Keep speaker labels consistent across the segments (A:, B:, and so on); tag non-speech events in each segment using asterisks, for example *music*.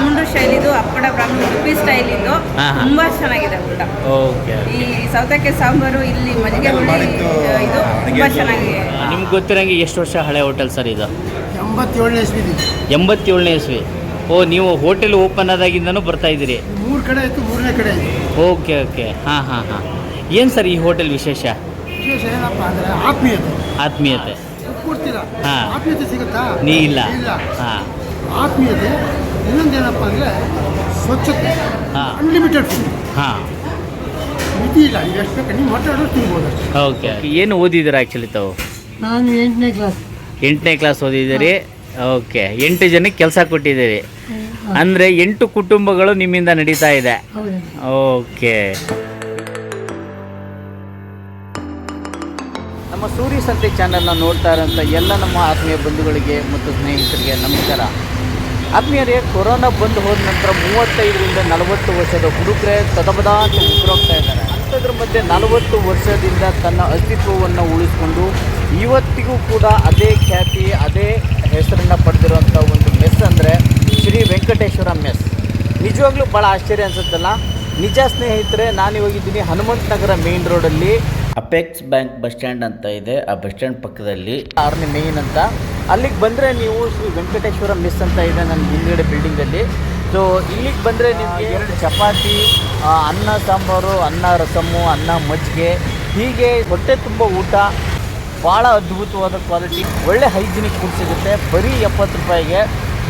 A: ಬ್ರಾಹ್ಮಣರು ಶೈಲಿದು ಅಪ್ಪಡ ಬ್ರಾಹ್ಮಣ ಉಡುಪಿ ಸ್ಟೈಲ್ ಇದು. ತುಂಬಾ ಚೆನ್ನಾಗಿದೆ ಊಟ.
B: ಓಕೆ
A: ಈ ಸೌತೆಕಾಯಿ ಸಾಂಬಾರು ಇಲ್ಲಿ ಮಜ್ಜಿಗೆ ಹುಳಿ ಇದು ತುಂಬಾ ಚೆನ್ನಾಗಿದೆ
B: ನಿಮ್ಗೆ ಗೊತ್ತಿರಂಗೆ ಎಷ್ಟು ವರ್ಷ ಹಳೆ ಹೋಟೆಲ್ ಸರ್ ಇದು?
C: ಎಂಬತ್ತೇಳನೇ ಇಸ್ವಿ
B: ಎಂಬತ್ತೇಳನೇ ಇಸ್ವಿ. ಓ ನೀವು ಹೋಟೆಲ್ ಓಪನ್ ಆದಾಗಿಂದನೂ ಬರ್ತಾ ಇದ್ದೀರಿ.
C: ಮೂರು ಕಡೆ ಇತ್ತು ಮೂರನೇ ಕಡೆ
B: ಓಕೆ ಓಕೆ. ಹಾಂ ಹಾಂ ಹಾಂ. ಏನು ಸರ್ ಈ ಹೋಟೆಲ್ ವಿಶೇಷ?
C: ವಿಶೇಷ ಏನಪ್ಪ ಅಂದರೆ ಆತ್ಮೀಯತೆ.
B: ಆತ್ಮೀಯತೆ.
C: ಕೊಡ್ತೀರಾ
B: ಹಾ.
C: ಆತ್ಮೀಯತೆ ಸಿಗುತ್ತಾ?
B: ನೀ ಇಲ್ಲ.
C: ಇಲ್ಲ.
B: ಹಾಂ.
C: ಆತ್ಮೀಯತೆ ಇನ್ನೊಂದೇನಪ್ಪ ಅಂದರೆ ಸ್ವಚ್ಛತೆ
B: ಹಾ.
C: ಅನ್ಲಿಮಿಟೆಡ್ ಫುಡ್
B: ಹಾಂ.
C: ಮಿತಿ ಇಲ್ಲ ಈಗ ಎಷ್ಟು ಬೇಕು ನೀವು ಮಾತಾಡೋದು ತಿನ್ಬೋದು ಅಷ್ಟೇ.
B: ಓಕೆ ಏನು ಓದಿದ್ದೀರಾ ಆ್ಯಕ್ಚುಲಿ ತಾವು?
C: ನಾನು ಎಂಟನೇ ಕ್ಲಾಸ್
B: ಎಂಟನೇ ಕ್ಲಾಸ್ ಓದಿದ್ದೀರಿ? ಓಕೆ ಎಂಟು ಜನಕ್ಕೆ ಕೆಲಸ ಕೊಟ್ಟಿದ್ದೀರಿ. ಅಂದರೆ ಎಂಟು ಕುಟುಂಬಗಳು ನಿಮ್ಮಿಂದ ನಡೀತಾ ಇದೆ.
C: ಹೌದು.
B: ಓಕೆ ನಮ್ಮ ಸೂರ್ಯ ಸಂತೆ ಚಾನಲ್ನ ನೋಡ್ತಾ ಇರೋಂಥ ಎಲ್ಲ ನಮ್ಮ ಆತ್ಮೀಯ ಬಂಧುಗಳಿಗೆ ಮತ್ತು ಸ್ನೇಹಿತರಿಗೆ ನಮಸ್ಕಾರ. ಆತ್ಮೀಯರೇ, ಕೊರೋನಾ ಬಂದು ಹೋದ ನಂತರ ಮೂವತ್ತೈದರಿಂದ ನಲವತ್ತು ವರ್ಷದ ಹುಡುಗರೇ ತದಬದ ಅಂತ ಉಗ್ರೋಗ್ತಾ ಇದ್ದಾರೆ. ಅಂಥದ್ರ ಮಧ್ಯೆ ನಲವತ್ತು ವರ್ಷದಿಂದ ತನ್ನ ಅಸ್ತಿತ್ವವನ್ನು ಉಳಿಸ್ಕೊಂಡು ಇವತ್ತಿಗೂ ಕೂಡ ಅದೇ ಖ್ಯಾತಿ, ಅದೇ ಹೆಸರನ್ನು ಪಡೆದಿರುವಂಥ ಒಂದು ಮೆಸ್ ಅಂದರೆ ಶ್ರೀ ವೆಂಕಟೇಶ್ವರ ಮೆಸ್. ನಿಜವಾಗ್ಲೂ ಭಾಳ ಆಶ್ಚರ್ಯ ಅನ್ಸುತ್ತಲ್ಲ? ನಿಜ ಸ್ನೇಹಿತರೆ ನಾನು ಇವಾಗಿದ್ದೀನಿ ಹನುಮಂತ ನಗರ ಮೇನ್ ರೋಡಲ್ಲಿ ಅಪೆಕ್ಸ್ ಬ್ಯಾಂಕ್ ಬಸ್ ಸ್ಟ್ಯಾಂಡ್ ಅಂತ ಇದೆ. ಆ ಬಸ್ ಸ್ಟ್ಯಾಂಡ್ ಪಕ್ಕದಲ್ಲಿ ಆರ್ನಿ ಮೇನ್ ಅಂತ. ಅಲ್ಲಿಗೆ ಬಂದರೆ ನೀವು ಶ್ರೀ ವೆಂಕಟೇಶ್ವರ ಮಿಸ್ ಅಂತ ಇದೆ ನನ್ನ ಹಿಂದ್ಗಡೆ ಬಿಲ್ಡಿಂಗಲ್ಲಿ ಸೊ ಇಲ್ಲಿಗೆ ಬಂದರೆ ನಿಮಗೆ ಎರಡು ಚಪಾತಿ ಅನ್ನ ಸಾಂಬಾರು, ಅನ್ನ ರಸಮ್ಮು ಅನ್ನ ಮಜ್ಜಿಗೆ, ಹೀಗೆ ಹೊಟ್ಟೆ ತುಂಬ ಊಟ ಭಾಳ ಅದ್ಭುತವಾದ ಕ್ವಾಲಿಟಿ ಒಳ್ಳೆ ಹೈಜಿನಿಕ್ ಫುಡ್ ಸಿಗುತ್ತೆ. ಬರೀ ಎಪ್ಪತ್ತು ರೂಪಾಯಿಗೆ.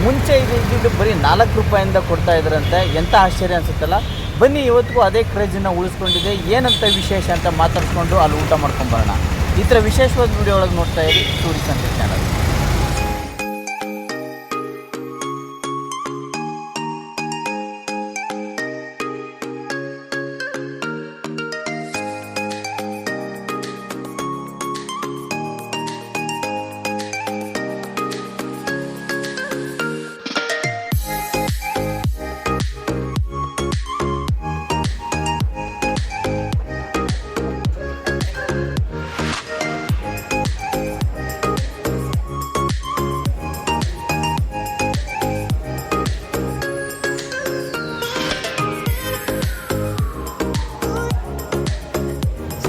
B: ಮುಂಚೆ ಇದು ಇದ್ದಿದ್ದು ಬರೀ ನಾಲ್ಕು ರೂಪಾಯಿಂದ ಕೊಡ್ತಾ ಇದ್ರಂತೆ. ಎಂಥ ಆಶ್ಚರ್ಯ ಅನ್ಸುತ್ತಲ್ಲ? ಬನ್ನಿ, ಇವತ್ತಿಗೂ ಅದೇ ಕ್ರೇಜನ್ನ ಉಳಿಸ್ಕೊಂಡಿದೆ. ಏನಂತ ವಿಶೇಷ ಅಂತ ಮಾತಾಡಿಸ್ಕೊಂಡು ಅಲ್ಲಿ ಊಟ ಮಾಡ್ಕೊಂಬರೋಣ ಈ ಥರ ವಿಶೇಷವಾದ ವಿಡಿಯೋ ಒಳಗೆ ನೋಡ್ತಾ ಇರಿ ಟೂರಿಸ್ಟ್ ಅಂತ ಚಾನಲ್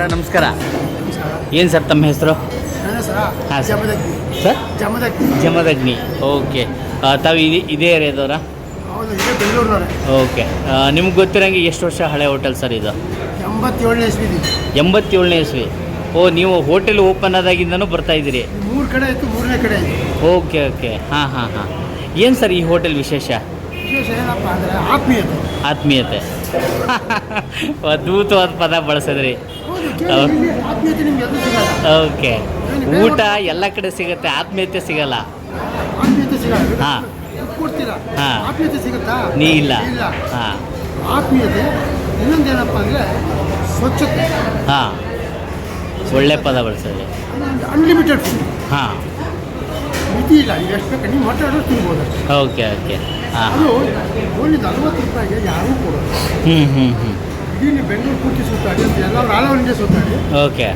B: ಸರ್ ನಮಸ್ಕಾರ. ಏನು ಸರ್ ತಮ್ಮ ಹೆಸರು? ಹಾಂ, sir.
C: Jamadagni.
B: Sir?
C: Jamadagni.
B: Jamadagni okay. ತಾವು ಇದು ಇದೇ ಏರಿಯಾದವರಾ ಓಕೆ. ನಿಮ್ಗೆ ಗೊತ್ತಿರಂಗೆ ಎಷ್ಟು ವರ್ಷ ಹಳೆ ಹೋಟೆಲ್ ಸರ್ ಇದು?
C: ಎಂಬತ್ತೇಳನೇ ಇಸ್ವಿ
B: ಎಂಬತ್ತೇಳನೇ ಇಸ್ವಿ. ಓ ನೀವು ಹೋಟೆಲ್ ಓಪನ್ ಆದಾಗಿಂದನೂ ಬರ್ತಾ ಇದ್ದೀರಿ?
C: ಮೂರು ಕಡೆ ಇತ್ತು ಮೂರನೇ ಕಡೆ
B: ಓಕೆ ಓಕೆ. ಹಾಂ ಹಾಂ ಹಾಂ. ಏನು ಸರ್ ಈ ಹೋಟೆಲ್ ವಿಶೇಷ?
C: ವಿಶೇಷ ಏನಪ್ಪ ಅಂದರೆ ಆತ್ಮೀಯತೆ.
B: ಆತ್ಮೀಯತೆ. *laughs* ಅದ್ಭುತವಾದ ಪದ ಬಳಸಿದ್ರಿ. ಓಕೆ ಊಟ ಎಲ್ಲ ಕಡೆ ಸಿಗುತ್ತೆ ಆತ್ಮೀಯತೆ ಸಿಗಲ್ಲ. ಹಾ.
C: ಸಿಗುತ್ತಾ?
B: ನೀ ಇಲ್ಲ. ಹಾಂ.
C: ಆತ್ಮೀಯತೆ ಇನ್ನೊಂದೇನಪ್ಪ ಅಂದರೆ ಸ್ವಚ್ಛತೆ.
B: ಹಾಂ. ಒಳ್ಳೆ ಪದ ಬಳಸಿದ್ರಿ
C: ಅನ್ಲಿಮಿಟೆಡ್
B: ಹಾಂ.
C: ಮಿತಿ ಇಲ್ಲ. ಎಷ್ಟು ಬೇಕು ನೀವು ಮಾತಾಡೋದು ತಿನ್ಬೋದು
B: ಓಕೆ ಓಕೆ ಹಾಂ.
C: ಅದು ನಲ್ವತ್ತು ರೂಪಾಯಿಗೆ ಯಾರೂ ಕೊಡೋದು
B: ಹ್ಞೂ ಹ್ಞೂ ಹ್ಞೂ
C: ನೀವು ಬೆಂಗಳೂರು ಪೂರ್ತಿ ಸುತ್ತಾಡಿ ಅಂತ ಎಲ್ಲರೂ ಆಲ್ ಓವರ್ ಇಂಡಿಯಾ ಸುತ್ತಾಡಿ.
B: ಓಕೆ.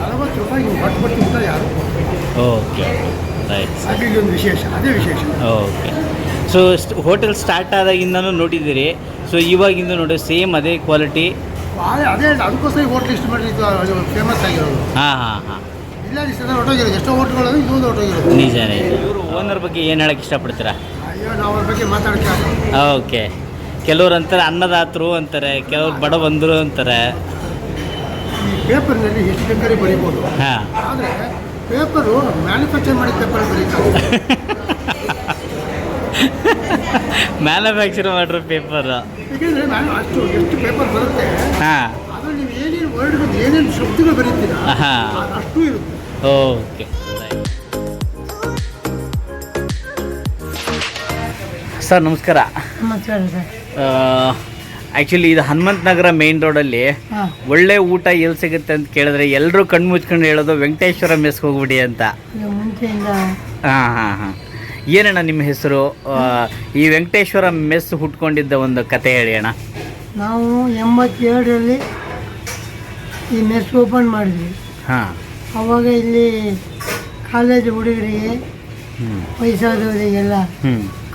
C: ನಲವತ್ತು ರೂಪಾಯಿ ನೀವು ಹೊಟ್ಟು ಬಟ್ಟು ಊಟ ಯಾರು?
B: ಓಕೆ ರೈಟ್
C: ಅದು ಇಲ್ಲೊಂದು ವಿಶೇಷ ಅದೇ ವಿಶೇಷ.
B: ಓಕೆ. ಸೊ ಹೋಟೆಲ್ ಸ್ಟಾರ್ಟ್ ಆದಾಗಿಂದನೂ ನೋಡಿದ್ದೀರಿ. ಸೊ ಇವಾಗಿಂದ ನೋಡಿ ಸೇಮ್ ಅದೇ ಕ್ವಾಲಿಟಿ
C: ಅದೇ ಅಲ್ಲ, ಅದಕ್ಕೋಸ್ಕರ ಹೋಟ್ಲ್ ಇಷ್ಟು ಮಾಡಿ ಫೇಮಸ್ ಆಗಿರೋದು.
B: ಹಾಂ ಹಾಂ ಹಾಂ.
C: ಇಲ್ಲ ಇಷ್ಟ ಹೊಟ್ಟೋಗಿರೋದು ಎಷ್ಟೋ ಹೋಟ್ಲ್ಗಳು ಇದೊಂದು ಹೊಟ್ಟೋಗಿರೋದು
B: ನಿಜ ಇವರು ಓನರ್ ಬಗ್ಗೆ ಏನು ಹೇಳಕ್ಕೆ ಇಷ್ಟಪಡ್ತೀರಾ?
C: ಅಯ್ಯೋ ನಾವು ಅವ್ರ ಬಗ್ಗೆ ಮಾತಾಡಕ್ಕೆ
B: ಓಕೆ. ಕೆಲವ್ರು ಅಂತಾರೆ ಅನ್ನದಾತರು ಅಂತಾರೆ ಕೆಲವ್ರು ಬಡ ಬಂದರು ಅಂತಾರೆ.
C: ಈ ಪೇಪರ್ನಲ್ಲಿ ಎಷ್ಟು ಬೇಕಾದ್ರೆ ಬರೀಬೋದು.
B: ಹಾಂ.
C: ಆದರೆ ಪೇಪರು ಮ್ಯಾನುಫ್ಯಾಕ್ಚರ್ ಮಾಡಿದ ಪೇಪರ್ ಬರೀತಾರೆ.
B: ಮ್ಯಾನುಫ್ಯಾಕ್ಚರ್ ಮಾಡಿರೋ ಪೇಪರ್
C: ಯಾಕೆಂದರೆ ನಾನು ಅಷ್ಟು ಎಷ್ಟು ಪೇಪರ್ ಬರುತ್ತೆ
B: ಹಾಂ.
C: ಅದ್ರಲ್ಲಿ ನೀವು ಏನೇನು ವರ್ಡ್ಗಳು ಏನೇನು ಶಬ್ದಗಳು ಬರೀತೀರಾ
B: ಹಾ.
C: ಅಷ್ಟು ಇರುತ್ತೆ.
B: ಓಕೆ ಸರ್ ನಮಸ್ಕಾರ.
C: ನಮಸ್ಕಾರ ಸರ್.
B: ಆ್ಯಕ್ಚುಲಿ ಇದು ಹನುಮಂತ ನಗರ ಮೇನ್ ರೋಡಲ್ಲಿ ಒಳ್ಳೆ ಊಟ ಎಲ್ಲಿ ಸಿಗುತ್ತೆ ಅಂತ ಕೇಳಿದ್ರೆ ಎಲ್ಲರೂ ಕಣ್ಣು ಮುಚ್ಕೊಂಡು ಹೇಳೋದು ವೆಂಕಟೇಶ್ವರ ಮೆಸ್ಗೆ ಹೋಗ್ಬಿಡಿ ಅಂತ. ಹಾಂ ಹಾಂ ಹಾಂ. ಏನಣ್ಣ ನಿಮ್ಮ ಹೆಸರು? ಈ ವೆಂಕಟೇಶ್ವರ ಮೆಸ್ ಹುಟ್ಕೊಂಡಿದ್ದ ಒಂದು ಕತೆ ಹೇಳಿ ಅಣ್ಣ.
C: ನಾವು ಎಂಬತ್ತೇಳರಲ್ಲಿ ಈ ಮೆಸ್ ಓಪನ್ ಮಾಡಿದ್ವಿ.
B: ಹಾಂ.
C: ಅವಾಗ ಇಲ್ಲಿ ಕಾಲೇಜ್ ಹುಡುಗರಿಗೆ ವಯಸ್ಸಾದವರಿಗೆಲ್ಲ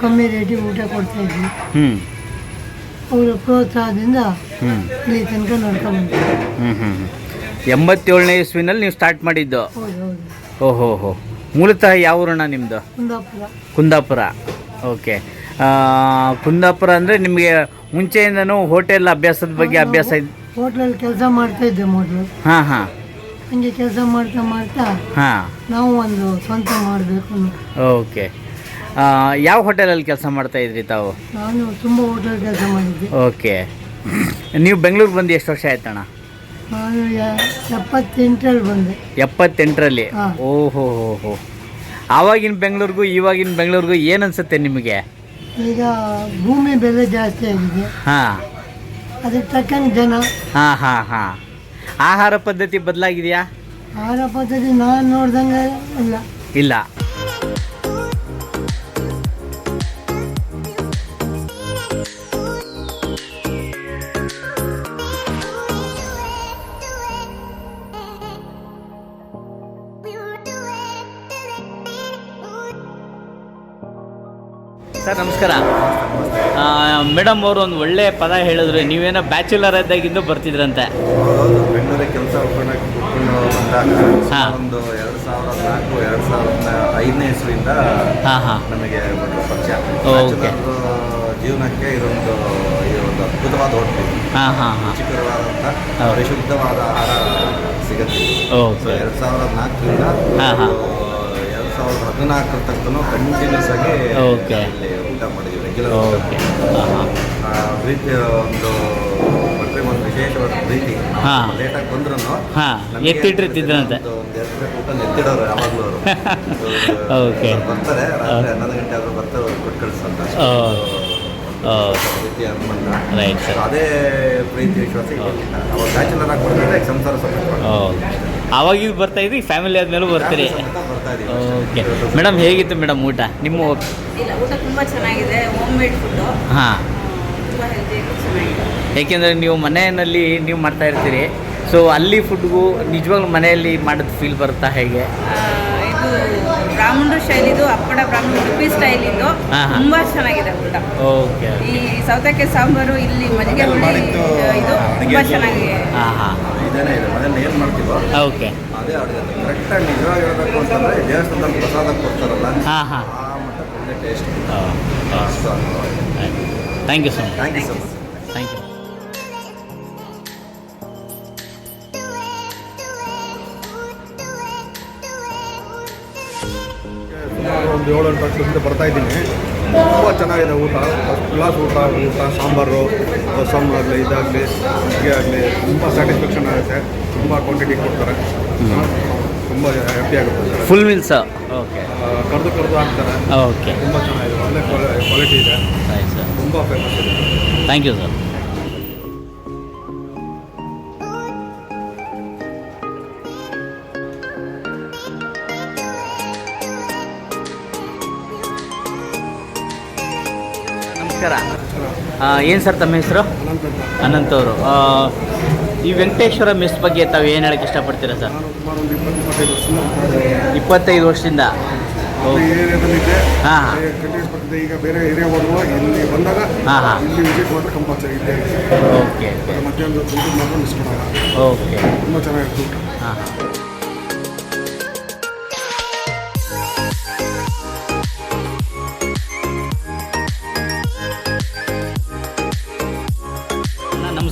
D: ಕಮ್ಮಿ ರೇಟಿಗೆ ಊಟ ಕೊಡ್ತಾ ಇದ್ವಿ.
B: ಹ್ಞೂ
D: ಅವರ ಪ್ರೋತ್ಸಾಹದಿಂದ ಇಲ್ಲಿ ತನಕ ನಡ್ಕೊಂಡು ಬಂದ್ವಿ
B: ಹ್ಞೂ ಹ್ಞೂ ಹ್ಞೂ ಎಂಬತ್ತೇಳನೇ ಇಸ್ವಿನಲ್ಲಿ ನೀವು ಸ್ಟಾರ್ಟ್ ಮಾಡಿದ್ದು?
D: ಹೌದು ಹೌದು.
B: ಓಹೋ ಹೋ. ಮೂಲತಃ ಯಾವ ಊರಣ್ಣ ನಿಮ್ಮದು
D: ಕುಂದಾಪುರ.
B: ಕುಂದಾಪುರ. ಓಕೆ. ಕುಂದಾಪುರ ಅಂದರೆ ನಿಮಗೆ ಮುಂಚೆಯಿಂದನೂ ಹೋಟೆಲ್ ಅಭ್ಯಾಸದ ಬಗ್ಗೆ ಅಭ್ಯಾಸ ಇದ್
D: ಹೋಟ್ಲಲ್ಲಿ ಕೆಲಸ ಮಾಡ್ತಾ ಇದ್ದೆ ಮೊದಲು.
B: ಹಾಂ ಹಾಂ.
D: ಹಂಗೆ ಕೆಲಸ ಮಾಡ್ತಾ ಮಾಡ್ತಾ
B: ಹಾಂ.
D: ನಾವು ಒಂದು ಸ್ವಂತ ಮಾಡಬೇಕು
B: ಓಕೆ. ಯಾವ ಹೋಟೆಲಲ್ಲಿ ಕೆಲಸ ಮಾಡ್ತಾ ಇದ್ರಿ ತಾವು?
D: ನಾನು ತುಂಬ ಹೋಟೆಲ್ ಕೆಲಸ ಮಾಡಿದ್ದೆ.
B: ಓಕೆ. ನೀವು ಬೆಂಗಳೂರಿಗೆ ಬಂದು ಎಷ್ಟು ವರ್ಷ ಆಯ್ತಣ್ಣ
D: ನಾನು ಎಪ್ಪತ್ತೆಂಟರಲ್ಲಿ ಬಂದೆ.
B: ಎಪ್ಪತ್ತೆಂಟರಲ್ಲಿ. ಓಹೋ ಹೋ ಹೋ. ಆವಾಗಿನ ಬೆಂಗಳೂರಿಗೂ ಇವಾಗಿನ ಬೆಂಗಳೂರಿಗೂ ಏನು ಅನ್ಸುತ್ತೆ ನಿಮಗೆ?
D: ಈಗ ಭೂಮಿ ಬೆಲೆ ಜಾಸ್ತಿ ಆಗಿದೆ.
B: ಹಾಂ.
D: ಅದಕ್ಕೆ ತಕ್ಕಂಗೆ ಜನ.
B: ಹಾಂ ಹಾಂ ಹಾಂ. ಆಹಾರ ಪದ್ಧತಿ ಬದಲಾಗಿದೆಯಾ?
D: ಆಹಾರ ಪದ್ಧತಿ ನಾನು ನೋಡ್ದಂಗೆ ಇಲ್ಲ.
B: ಇಲ್ಲ. ಮೇಡಮ್ ಅವರು ಒಂದು ಒಳ್ಳೆ ಪದ ಹೇಳಿದ್ರು. ನೀವೇನೋ ಬ್ಯಾಚುಲರ್ ಇದ್ದಾಗಿಂದು ಬರ್ತಿದ್ರಂತೆ.
E: ಒಂದು ಬೆಂಗಳೂರಿಗೆ ಕೆಲಸ ಹುಡ್ಕೊಂಡು ಹುಡ್ಕೊಂಡು ಬಂದಾಗ ಒಂದು ಎರಡು ಸಾವಿರದ ನಾಲ್ಕು ಎರಡು ಸಾವಿರದ ಐದನೇ ಇಸ್ವಿಯಿಂದ
B: ಹಾಂ ಹಾಂ.
E: ನಮಗೆ ಒಂದು ಪರಿಚಯ.
B: ಓಕೆ.
E: ಜೀವನಕ್ಕೆ ಇದೊಂದು ಇದೊಂದು ಅದ್ಭುತವಾದ ಹೋಟ್ಲು
B: ಹಾಂ ಹಾಂ ಹಾಂ.
E: ರುಚಿಕರವಾದಂಥ
B: ಹೌದು.
E: ಪರಿಶುದ್ಧವಾದ ಆಹಾರ ಸಿಗುತ್ತೆ ಸೊ
B: ಓಕೆ.
E: ಎರಡು ಸಾವಿರದ ನಾಲ್ಕರಿಂದ
B: ಹಾ, ಹಾ.
E: ಎರಡು ಸಾವಿರದ ಹದಿನಾಲ್ಕರ ತನಕ ಕಂಟಿನ್ಯೂಸ್ ಆಗಿ
B: ಓಕೆ.
E: ಇಲ್ಲಿ ಊಟ ಮಾಡಿದ್ವಿ
B: ಹಾಂ
E: ಆ, ಪ್ರೀತಿ ಒಂದು ಮತ್ತೆ ಒಂದು ವಿಶೇಷವಾದ ಪ್ರೀತಿ
B: ಹಾ.
E: ಲೇಟಾಗಿ ಬಂದ್ರು
B: ಹಾ, ಎತ್ತಿಟ್ಟಿರ್ತಿದ್ರಂತೆ.
E: ಒಂದು ಎರಡು ಪ್ಲೇಟ್ ಊಟ ಎತ್ತಿಡೋರು ಯಾವಾಗಲೂ ಅವರು *laughs*
B: ಓಕೆ.
E: ಬರ್ತಾರೆ ರಾತ್ರಿ ಹನ್ನೊಂದು ಗಂಟೆ ಆದ್ರೂ ಬರ್ತಾರೆ ಅವ್ರು ಕೊಟ್ಟು ಕಳಿಸ್ತಾರೆ
B: ಓ. ರೈಟ್ ಸರ್
E: ಅದೇ ಪ್ರೀತಿ ವಿಶ್ವಾಸ ಅವಾಗ ಬ್ಯಾಚುಲರ್ ಆಗಿ ಬರ್ತಾರೆ ಈಗ ಸಂಸಾರ ಸಮೇತ
B: ಓ ಬರ್ತಾ ಇದ್ರಿ ಫ್ಯಾಮಿಲಿ ಆದ್ಮೇಲೂ ಬರ್ತೀರಿ? ಓಕೆ ಮೇಡಮ್ ಹೇಗಿತ್ತು ಮೇಡಮ್ ಊಟ? ನಿಮ್ಮ
A: ಊಟ? ತುಂಬ ಚೆನ್ನಾಗಿದೆ. ಹೋಮ್ ಮೇಡ್ ಫುಡ್ಡು
B: ಹಾಂ
A: ತುಂಬ ಹೆಲ್ದಿ ಚೆನ್ನಾಗಿದೆ.
B: ಏಕೆಂದರೆ ನೀವು ಮನೆಯಲ್ಲಿ ನೀವು ಮಾಡ್ತಾ ಇರ್ತೀರಿ. ಸೊ ಅಲ್ಲಿ ಫುಡ್ಗೂ ನಿಜವಾಗ್ಲೂ ಮನೆಯಲ್ಲಿ ಮಾಡೋದು ಫೀಲ್ ಬರುತ್ತಾ ಹೇಗೆ?
A: ಆ, ಇದು ಬ್ರಾಹ್ಮಣರು ಶೈಲಿದು ಅಪ್ಪಡ ಬ್ರಾಹ್ಮಣ ಉಡುಪಿ ಸ್ಟೈಲ್
B: ಹಾ, ತುಂಬಾ
A: ತುಂಬ ಚೆನ್ನಾಗಿದೆ ಊಟ.
B: ಓಕೆ
A: ಈ ಸೌತೆಕಾಯಿ ಸಾಂಬಾರು ಇಲ್ಲಿ ಮಜ್ಜಿಗೆ ಹುಳಿ ಇದು ತುಂಬಾ
E: ಚೆನ್ನಾಗಿದೆ.
A: ಚೆನ್ನಾಗಿ
B: ಹಾಂ ಹಾಂ.
E: ಇದೇನೇ ಇದೆ ಮನೇಲಿ ಏನು ಮಾಡ್ತೀವೋ?
B: ಓಕೆ.
E: ಅದೇ ಅಡುಗೆ. ಕರೆಕ್ಟಾಗಿ ನಿಜವಾಗಿ ಹೇಳ್ಬೇಕು ಅಂತಂದ್ರೆ ದೇವಸ್ಥಾನದಲ್ಲಿ ಪ್ರಸಾದ ಕೊಡ್ತಾರಲ್ಲ
B: ಹಾಂ ಹಾಂ.
E: ಆ ಒಳ್ಳೆ taste
B: thank you so much
E: thank you so much
B: thank you
F: ಒಂದು ಏಳು ಎಂಟು ವರ್ಷದಿಂದ ಬರ್ತಾ ಇದ್ದೀನಿ. ತುಂಬ ಚೆನ್ನಾಗಿದೆ ಊಟ. ಫಸ್ಟ್ ಕ್ಲಾಸ್ ಊಟ ಊಟ ಸಾಂಬಾರು ರಸಮ್ ಆಗಲಿ ಇದಾಗಲಿ ಅಡುಗೆ ಆಗಲಿ ತುಂಬ ಸ್ಯಾಟಿಸ್ಫ್ಯಾಕ್ಷನ್ ಆಗುತ್ತೆ. ತುಂಬ ಕ್ವಾಂಟಿಟಿ ಕೊಡ್ತಾರೆ. ತುಂಬ ಹ್ಯಾಪಿ ಆಗುತ್ತೆ
B: ಫುಲ್ ಮೀಲ್ಸ್ ಓಕೆ
F: ಕರೆದು ಕರೆದು ಹಾಕ್ತಾರೆ.
B: ಓಕೆ
F: ತುಂಬ ಚೆನ್ನಾಗಿದೆ. ಒಳ್ಳೆ ಕ್ವಾಲಿಟಿ ಇದೆ. ತುಂಬ ಫೇಮಸ್ ಇದೆ.
B: ಥ್ಯಾಂಕ್ ಯು ಸರ್ ನಮಸ್ಕಾರ. ಏನು ಸರ್ ತಮ್ಮ ಹೆಸರು? ಅನಂತ ಅವರು. ಈ ವೆಂಕಟೇಶ್ವರ ಮೆಸ್ ಬಗ್ಗೆ ತಾವು ಏನು ಹೇಳಕ್ಕೆ ಇಷ್ಟಪಡ್ತೀರಾ ಸರ್?
F: ಇಪ್ಪತ್ತೈದು ವರ್ಷ
B: ಇಪ್ಪತ್ತೈದು ವರ್ಷದಿಂದ ಹಾ.
F: ಈಗ ಬೇರೆ ಏರಿಯಾ ಇಲ್ಲಿ ಬಂದಾಗ. ಇಲ್ಲಿ ವಿಸಿಟ್ ಮಾತ್ರ ಕಂಪಲ್ಸರಿ ಇದ್ದೇ
B: ಓಕೆ
F: ಮಧ್ಯಾಹ್ನದ
B: ಓಕೆ.
F: ತುಂಬ ಚೆನ್ನಾಗಿತ್ತು
B: ಹಾಂ ಹಾಂ.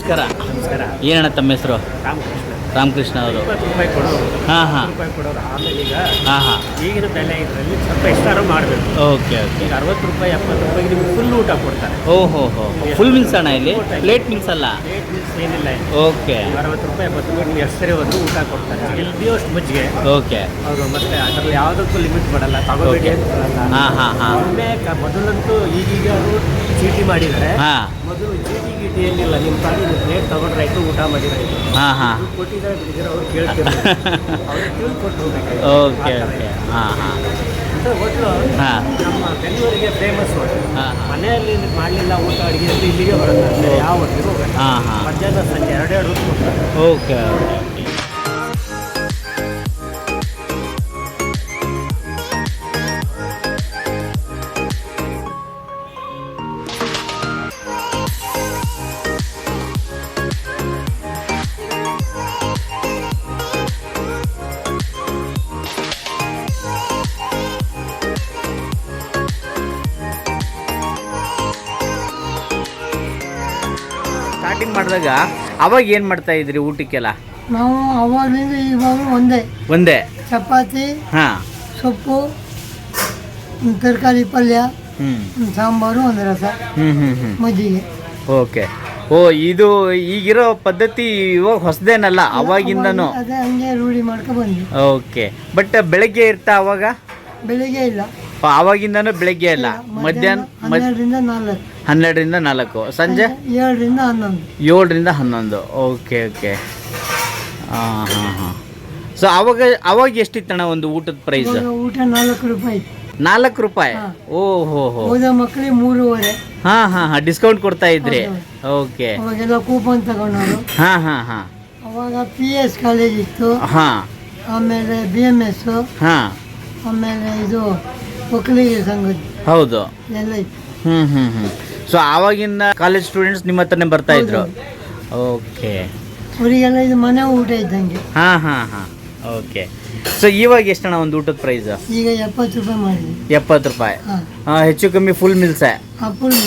B: ನಮಸ್ಕಾರ.
G: ನಮಸ್ಕಾರ.
B: ಏನಣ್ಣ ತಮ್ಮ ಹೆಸರು?
G: ರಾಮಕೃಷ್ಣ.
B: ರಾಮಕೃಷ್ಣ ಅವರು.
G: ಇಪ್ಪತ್ತು ರೂಪಾಯಿ ಕೊಡೋರು.
B: ಹಾಂ ಹಾಂ.
G: ರೂಪಾಯಿ ಕೊಡೋರು. ಆಮೇಲೆ ಈಗ
B: ಹಾಂ ಹಾಂ.
G: ಈಗಿನ ಬೆಲೆ ಇದರಲ್ಲಿ ಸ್ವಲ್ಪ ಎಷ್ಟಾರು ಮಾಡಬೇಕು.
B: Okay okay.
G: ಈಗ ಅರವತ್ತು ರೂಪಾಯಿ ಎಪ್ಪತ್ತು ರೂಪಾಯಿ ನಿಮ್ಗೆ ಫುಲ್ ಊಟ ಕೊಡ್ತಾರೆ.
B: ಓಹೋ ಹೋ ಫುಲ್ ಮಿಲ್ಸ್ ಅಣ್ಣ ಇಲ್ಲಿ? ಪ್ಲೇಟ್ ಮಿಲ್ಸ್ ಅಲ್ಲ?
G: ರೇಟ್ ಮೀನ್ಸ್ ಏನಿಲ್ಲ ಇಲ್ಲಿ.
B: ಓಕೆ.
G: ಅರವತ್ತು ರೂಪಾಯಿ ಎಪ್ಪತ್ತು ರೂಪಾಯಿ ನಿಮ್ಗೆ ಎಷ್ಟು ಸರಿ ಒಂದು ಊಟ ಕೊಡ್ತಾರೆ. ಇಲ್ಲಿ ಅಷ್ಟು ಮಜ್ಜಿಗೆ.
B: ಓಕೆ.
G: ಅವರು ಮತ್ತೆ ಅದರಲ್ಲಿ ಯಾವುದಕ್ಕೂ ಲಿಮಿಟ್ ಮಾಡಲ್ಲ ತಗೋಬೇಡಿ
B: Okay.
G: ಅಂತ. ಹೇಳಲ್ಲ
B: ಹಾಂ ಹಾಂ ಹಾಂ.
G: ಒಮ್ಮೆ ಮೊದಲಂತೂ ಈಗೀಗ ಅವರು ಚೀಟಿ ಮಾಡಿದ್ದಾರೆ.
B: ಹಾಂ.
G: ಏನಿಲ್ಲ ನಿಮ್ಮ ತಾಯಿ ರೇಟ್ ತಗೊಂಡ್ರಾಯ್ತು ಊಟ ಮಾಡಿದ್ರಾಯ್ತು
B: ಹಾಂ ಹಾಂ.
G: ಕೊಟ್ಟಿದ್ದಾರೆ ಬಿಟ್ಟಿದ್ದಾರೆ ಅವ್ರು ಕೇಳ್ತಿರ್ತಾರೆ *laughs* ಅವ್ರಿಗೆ ತಿಳ್ಕೊಟ್ಟು ಹೋಗ್ಬೇಕು
B: ಓಕೆ ಓಕೆ. ಹಾಂ ಹಾಂ.
G: ಹೋಟ್ಲು
B: ಹಾಂ.
G: ನಮ್ಮ ಬೆಂಗಳೂರಿಗೆ ಫೇಮಸ್ ಹೋಟೆಲ್ ಮನೆಯಲ್ಲಿ ಮಾಡಲಿಲ್ಲ ಊಟ ಅಡುಗೆ ಇಲ್ಲಿಗೆ ಬರುತ್ತೆ ಯಾವ ಹೋಟ್ಲಿಗೆ ಹೋಗಲ್ಲ
B: ಹಾಂ ಹಾಂ.
G: ಮಧ್ಯಾಹ್ನ ಸಂಜೆ ಎರಡೆರಡು
B: ಓಕೆ ಓಕೆ. ಮಾಡಿದಾಗ ಅವಾಗ ಏನು ಮಾಡ್ತಾ ಇದ್ರಿ ಊಟಕ್ಕೆಲ್ಲ?
D: ನಾವು ಅವಾಗಿಂದ ಇವಾಗ ಒಂದೇ.
B: ಒಂದೇ.
D: ಚಪಾತಿ
B: ಹಾಂ.
D: ಸೊಪ್ಪು ಒಂದು ತರಕಾರಿ ಪಲ್ಯ
B: ಹ್ಞೂ
D: ಒಂದು ಸಾಂಬಾರು ಒಂದು ರಸ.
B: ಹ್ಞೂ ಹ್ಞೂ ಹ್ಞೂ
D: ಮಜ್ಜಿಗೆ.
B: ಓಕೆ. ಓ ಇದು ಈಗಿರೋ ಪದ್ಧತಿ ಇವಾಗ ಹೊಸದೇನಲ್ಲ ಅವಾಗಿಂದನೂ?
D: ಅದೇ ಹಂಗೆ ರೂಢಿ ಮಾಡ್ಕೊ ಬಂದ್ವಿ.
B: ಓಕೆ. ಬಟ್ ಬೆಳಗ್ಗೆ ಇರ್ತಾ ಅವಾಗ?
D: ಬೆಳಿಗ್ಗೆ ಇಲ್ಲ.
B: ಅವಾಗಿಂದನೂ ಬೆಳಗ್ಗೆ ಇಲ್ಲ ಮಧ್ಯಾಹ್ನ
D: ಹನ್ನೆರಡರಿಂದ ನಾಲ್ಕು.
B: ಹನ್ನೆರಡರಿಂದ ನಾಲ್ಕು. ಸಂಜೆ?
D: ಏಳರಿಂದ ಹನ್ನೊಂದು.
B: ಏಳರಿಂದ ಹನ್ನೊಂದು. Okay okay. ಹಾಂ ಹಾಂ ಹಾಂ. ಸೊ ಅವಾಗ ಅವಾಗ ಎಷ್ಟಿತ್ತಣ್ಣ ಒಂದು ಊಟದ ಪ್ರೈಸ್
D: ಇವಾಗ ಊಟ ನಾಲ್ಕು ರೂಪಾಯಿ.
B: ನಾಲ್ಕು ರೂಪಾಯಿ? ಓಹೋ ಹೋ
D: ಮಕ್ಕಳಿಗೆ ಮೂರುವರೆ.
B: ಹಾ ಹಾ ಹಾ. ಡಿಸ್ಕೌಂಟ್ ಕೊಡ್ತಾ ಇದ್ರಿ? ಓಕೆ.
D: ಅವಾಗೆಲ್ಲ ಕೂಪನ್ ತಗೊಂಡು
B: ಹಾ ಹಾ ಹಾ.
D: ಅವಾಗ ಪಿ ಎಸ್ ಕಾಲೇಜ್ ಇತ್ತು.
B: ಹಾ.
D: ಆಮೇಲೆ ಬಿ ಎಂ ಎಸ್
B: ಹಾಂ.
D: ಆಮೇಲೆ ಇದು ಒಕ್ಕಲಿಗೆ ಸಂಘದ
B: ಹೌದು.
D: ಎಲ್ಲ ಇತ್ತು.
B: ಹ್ಞೂ ಹ್ಞೂ ಹ್ಞೂ ಸೊ ಆವಾಗಿನ ಕಾಲೇಜ್ ಸ್ಟೂಡೆಂಟ್ಸ್ ನಿಮ್ಮ ಹತ್ರನೇ ಬರ್ತಾ ಇದ್ರು? ಓಕೆ
D: ಅವರಿಗೆಲ್ಲ ಇದು ಮನೆ ಊಟ ಇದ್ದಂಗೆ.
B: ಹಾಂ ಹಾಂ ಹಾಂ. ಓಕೆ ಸೊ ಇವಾಗ ಎಷ್ಟಣ್ಣ ಒಂದು ಊಟದ ಪ್ರೈಸ್
D: ಈಗ ಎಪ್ಪತ್ತು ರೂಪಾಯಿ ಮಾಡಿ
B: ಎಪ್ಪತ್ತು ರೂಪಾಯಿ.
D: ಹಾಂ.
B: ಆ, ಹೆಚ್ಚು ಕಮ್ಮಿ ಫುಲ್ ಮಿಲ್ಸೆ
D: ಫುಲ್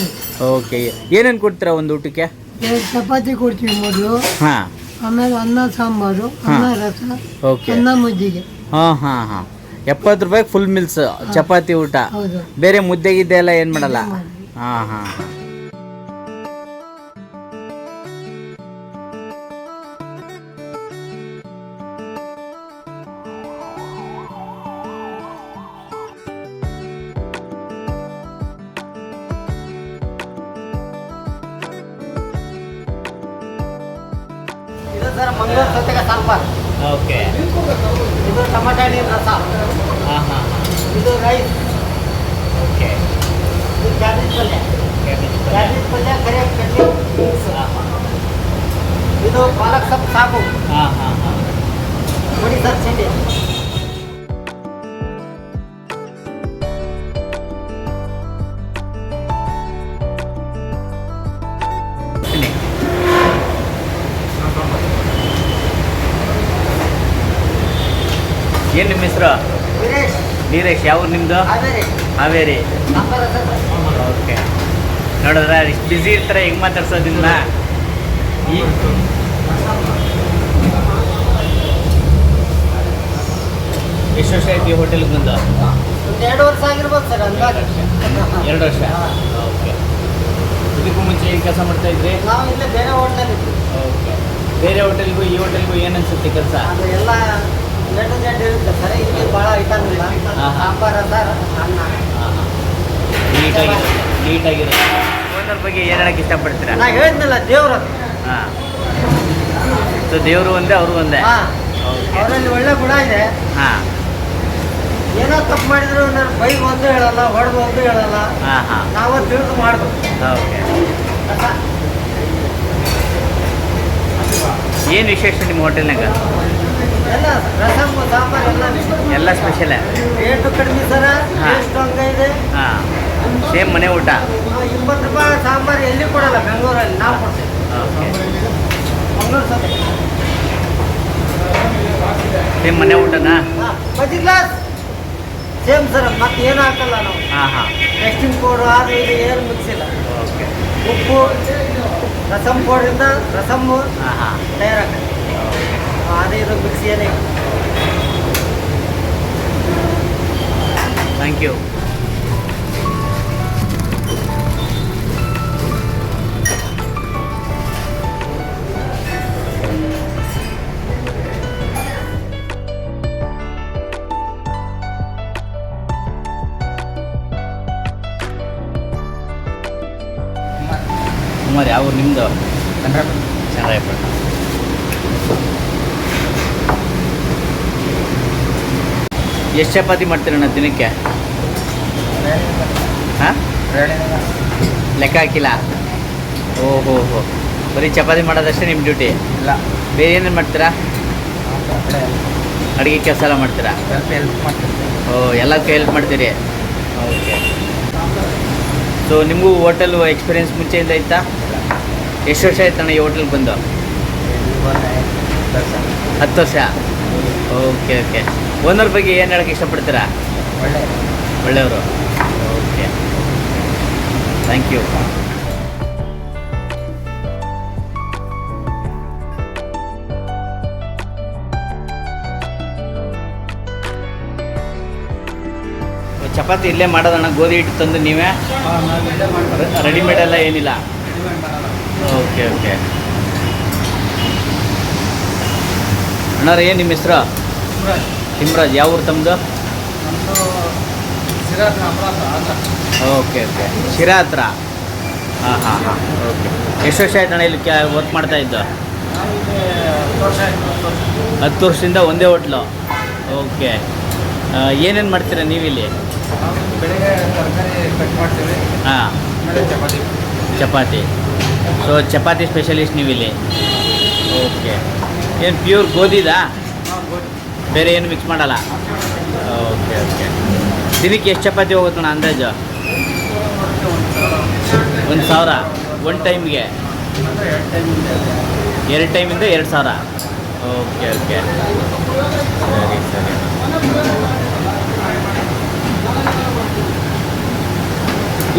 B: ಓಕೆ ಏನೇನು ಕೊಡ್ತೀರಾ ಒಂದು ಊಟಕ್ಕೆ?
D: ಎರಡು ಚಪಾತಿ ಕೊಡ್ತೀವಿ ಮೊದಲು.
B: ಹಾಂ.
D: ಆಮೇಲೆ ಅನ್ನ ಸಾಂಬಾರು ಅನ್ನ ರಸ
B: ಓಕೆ
D: ಅನ್ನ ಮಜ್ಜಿಗೆ
B: ಹಾಂ ಹಾಂ ಹಾಂ. ಎಪ್ಪತ್ತು ರೂಪಾಯಿ ಫುಲ್ ಮಿಲ್ಸ್ ಚಪಾತಿ ಊಟ. ಬೇರೆ ಮುದ್ದೆ ಗಿದ್ದೆ ಎಲ್ಲ ಏನು ಮಾಡಲ್ಲ. ಹಾಂ ಹಾಂ ಹಾಂ.
G: ಇದು ಪಾಲಕ್ ಸೊಪ್ಪು ಸಾಕು.
B: ಹಾಂ ಹಾಂ ಹಾಂ.
G: ನೋಡಿ ಸರ್ ಚಟ್ನಿ.
B: ಏನು ನಿಮ್ಮ ಹೆಸರು? ನೀರೇಶ್ ಯಾವ ನಿಮ್ಮದು
G: ಹಾವೇರಿ.
B: ಹಾವೇರಿ. ಓಕೆ. ನೋಡಿದ್ರೆ ಇಷ್ಟು ಬ್ಯುಸಿ ಇರ್ತಾರೆ ಹೆಂಗೆ ಮಾತಾಡ್ಸೋದಿಲ್ಲ ಈ ಎಷ್ಟು ವರ್ಷ ಆಯ್ತು ಈ ಹೋಟೆಲ್ಗೆ ಬಂದು?
G: ಒಂದು ಎರಡು ವರ್ಷ ಆಗಿರ್ಬೋದು ಸರ್ ಹಂಗಾಗಿ
B: ಎರಡು ವರ್ಷ? ಓಕೆ. ಇದಕ್ಕೂ ಮುಂಚೆ ಏನು ಕೆಲಸ ಮಾಡ್ತಾ ಇದ್ರಿ?
G: ನಾವು ಇಲ್ಲೇ ಬೇರೆ ಹೋಟೆಲ್ ಇದ್ವಿ.
B: ಓಕೆ. ಬೇರೆ ಹೋಟೆಲ್ಗೂ ಈ ಹೋಟೆಲ್ಗೂ ಏನು ಅನ್ಸುತ್ತೆ ಕೆಲಸ?
G: ಅದು ಎಲ್ಲ ಜಡ್ಡು ಜಡ್ಡು ಇರುತ್ತೆ ಸರ್ ಇಲ್ಲಿ ಭಾಳ ಐಟಮ್ ಇಲ್ಲ.
B: ಹಾ.
G: ಸಾಂಬಾರ್ ರಸ ಅನ್ನ.
B: ನೀಟಾಗಿರುತ್ತೆ ನೀಟಾಗಿರುತ್ತೆ ಓನರ್ ಬಗ್ಗೆ ಏನು ಹೇಳಕ್ಕೆ ಇಷ್ಟಪಡ್ತೀರಾ?
G: ನಾ ಹೇಳಿದ್ನಲ್ಲ ದೇವರು
B: ಹಾಂ. ಸೊ ದೇವರು ಒಂದೇ ಅವರು ಒಂದೇ?
G: ಹಾಂ. ಅವರಲ್ಲಿ ಒಳ್ಳೆ ಗುಣ ಇದೆ.
B: ಹಾಂ.
G: ಏನೋ ತಪ್ಪು ಮಾಡಿದ್ರು ನಾನು ಬೈಕ್ ಒಂದು ಹೇಳಲ್ಲ ಹೊಡೆದು ಒಂದು ಹೇಳಲ್ಲ.
B: ಹಾಂ ಹಾಂ.
G: ನಾವು ತಿಳಿದು ಮಾಡ್ಬೇಕು.
B: ಓಕೆ. ಏನು ವಿಶೇಷ ನಿಮ್ಮ ಹೋಟೆಲ್ನಾಗ?
G: ಎಲ್ಲ ರಸಮ್ ಸಾಂಬಾರ್ ಎಲ್ಲ
B: ಎಲ್ಲ ಸ್ಪೆಷಲೇ
G: ರೇಟು ಕಡಿಮೆ ಸರ.
B: ಹಾ.
G: ಹಂಗ ಇದೆ.
B: ಹಾಂ. ಸೇಮ್ ಮನೆ ಊಟ?
G: ಇಪ್ಪತ್ತು ರೂಪಾಯಿ ಸಾಂಬಾರು ಎಲ್ಲಿ ಕೊಡಲ್ಲ ಬೆಂಗಳೂರಲ್ಲಿ ನಾವು ಕೊಡ್ತೇವೆ.
B: ಓಕೆ.
G: ಮಂಗಳೂರು ಸತಿ
B: ಸೇಮ್ ಮನೆ ಊಟನಾ?
G: ಹಾಂ ಗ್ಲಾಸ್ ಸೇಮ್ ಸರ್ ಮತ್ತೆ ಏನು ಹಾಕಲ್ಲ ನಾವು?
B: ಹಾಂ ಹಾಂ.
G: ಟೆಸ್ಟಿಂಗ್ ಪೌಡ್ರು ಆದ ಇದು ಏನು ಮುಗಿಸಿಲ್ಲ
B: ಓಕೆ.
G: ಉಪ್ಪು ರಸಮ್ ಪೌಡ್ರಿಂದ ರಸಮ್ಮು
B: ಹಾಂ ಹಾಂ.
G: ಅದು ಇದು ಮಿಕ್ಸ್ ಏನೇ.
B: ಥ್ಯಾಂಕ್ ಯು ಕುಮಾರ್ ಯಾವ ನಿಮ್ಮದು ಚಂದ್ರಾಯಪಟ್ಟಣ ಎಷ್ಟು ಚಪಾತಿ ಮಾಡ್ತೀರಣ್ಣ ದಿನಕ್ಕೆ? ಹಾಂ? ಲೆಕ್ಕ ಹಾಕಿಲ್ಲ? ಓಹೋ ಹೋ ಬರೀ ಚಪಾತಿ ಮಾಡೋದಷ್ಟೇ ನಿಮ್ಮ ಡ್ಯೂಟಿ?
G: ಇಲ್ಲ.
B: ಬೇರೆ ಏನೇನು ಮಾಡ್ತೀರಾ? ಅಡುಗೆ ಕೆಲಸ ಎಲ್ಲ ಮಾಡ್ತೀರಾ? ಓ ಎಲ್ಲಕ್ಕೂ ಹೆಲ್ಪ್ ಮಾಡ್ತೀರಿ? ಓಕೆ. ಸೊ ನಿಮಗೂ ಹೋಟೆಲ್ ಎಕ್ಸ್ಪೀರಿಯನ್ಸ್ ಮುಂಚೆಯಿಂದ ಇತ್ತಾ ಎಷ್ಟು ವರ್ಷ ಆಯ್ತಣ್ಣ ಈ ಹೋಟೆಲ್ಗೆ ಬಂದು? ಹತ್ತು ವರ್ಷ. ಓಕೆ ಓಕೆ ಓನರ್ ಬಗ್ಗೆ ಏನು ಹೇಳಕ್ಕೆ ಇಷ್ಟಪಡ್ತೀರಾ?
G: ಒಳ್ಳೆ.
B: ಒಳ್ಳೆಯವರು. ಓಕೆ ಥ್ಯಾಂಕ್ ಯು ಚಪಾತಿ ಇಲ್ಲೇ ಮಾಡೋದಣ್ಣ, ಗೋಧಿ ಹಿಟ್ಟು ತಂದು ನೀವೇ? ರೆಡಿಮೇಡ್ ಎಲ್ಲ ಏನಿಲ್ಲ? ಓಕೆ ಓಕೆ ಅಣ್ಣಾರ, ಏನು ನಿಮ್ಮ ಹೆಸರು? ತಿಮ್ರಾಜ್ ಯಾವ ಊರು ತಮ್ಮದು ಓಕೆ ಓಕೆ ಶಿರಾ ಹತ್ರ ಹಾಂ ಹಾಂ ಹಾಂ. ಓಕೆ ಎಷ್ಟು ವರ್ಷ ಆಯ್ತು ಅಣ್ಣ ಇಲ್ಲಿ ಕ್ಯಾ ವರ್ಕ್ ಮಾಡ್ತಾ ಇದ್ದು? ಹತ್ತು ವರ್ಷದಿಂದ ಒಂದೇ ಹೋಟ್ಲು ಓಕೆ ಏನೇನು ಮಾಡ್ತೀರಾ ನೀವಿಲ್ಲಿ?
E: ಬೆಳಿಗ್ಗೆ ತರಕಾರಿ ಕಟ್ ಮಾಡ್ತೀವಿ.
B: ಹಾಂ.
E: ಚಪಾತಿ.
B: ಚಪಾತಿ. ಸೊ ಚಪಾತಿ ಸ್ಪೆಷಲಿಸ್ಟ್ ನೀವಿಲ್ಲಿ. ಓಕೆ ಏನು ಪ್ಯೂರ್ ಗೋಧಿದಾ? ಬೇರೆ ಏನು ಮಿಕ್ಸ್ ಮಾಡಲ್ಲ? ಓಕೆ ಓಕೆ ದಿನಕ್ಕೆ ಎಷ್ಟು ಚಪಾತಿ ಹೋಗುತ್ತಣ್ಣ ಅಂದಾಜು? ಒಂದು ಸಾವಿರ. ಒನ್ ಟೈಮ್ಗೆ? ಎರಡು ಟೈಮಿಂದ ಎರಡು ಸಾವಿರ. ಓಕೆ ಓಕೆ ಸರಿ ಸರಿ.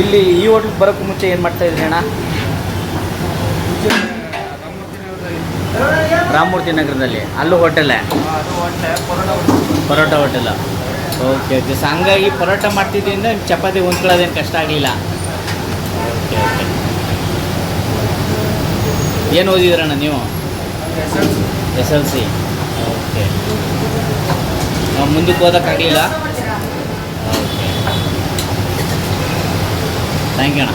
B: ಇಲ್ಲಿ ಈ ಹೋಟ್ಲಿಗೆ ಬರೋಕ್ಕೂ ಮುಂಚೆ ಏನು ಮಾಡ್ತಾ ಇದ್ರಿ ಅಣ್ಣ? ರಾಮಮೂರ್ತಿ ನಗರದಲ್ಲಿ. ಅಲ್ಲೂ ಹೋಟೆಲ್ಲೇ ಪರೋಟ ಹೋಟೆಲ್. Okay okay. ಸೊ ಹಂಗಾಗಿ ಪರೋಟ ಮಾಡ್ತಿದ್ದರಿಂದ ಚಪಾತಿ ಹೊಂದ್ಕೊಳ್ಳೋದೇನು ಕಷ್ಟ ಆಗಲಿಲ್ಲ. Okay okay. ಏನು ಓದಿದ್ರಣ್ಣ ನೀವು? S L C. ಓಕೆ. ಮುಂದಕ್ಕೆ ಓದೋಕ್ಕಾಗಲಿಲ್ಲ ಥ್ಯಾಂಕ್ ಯು ಅಣ್ಣ.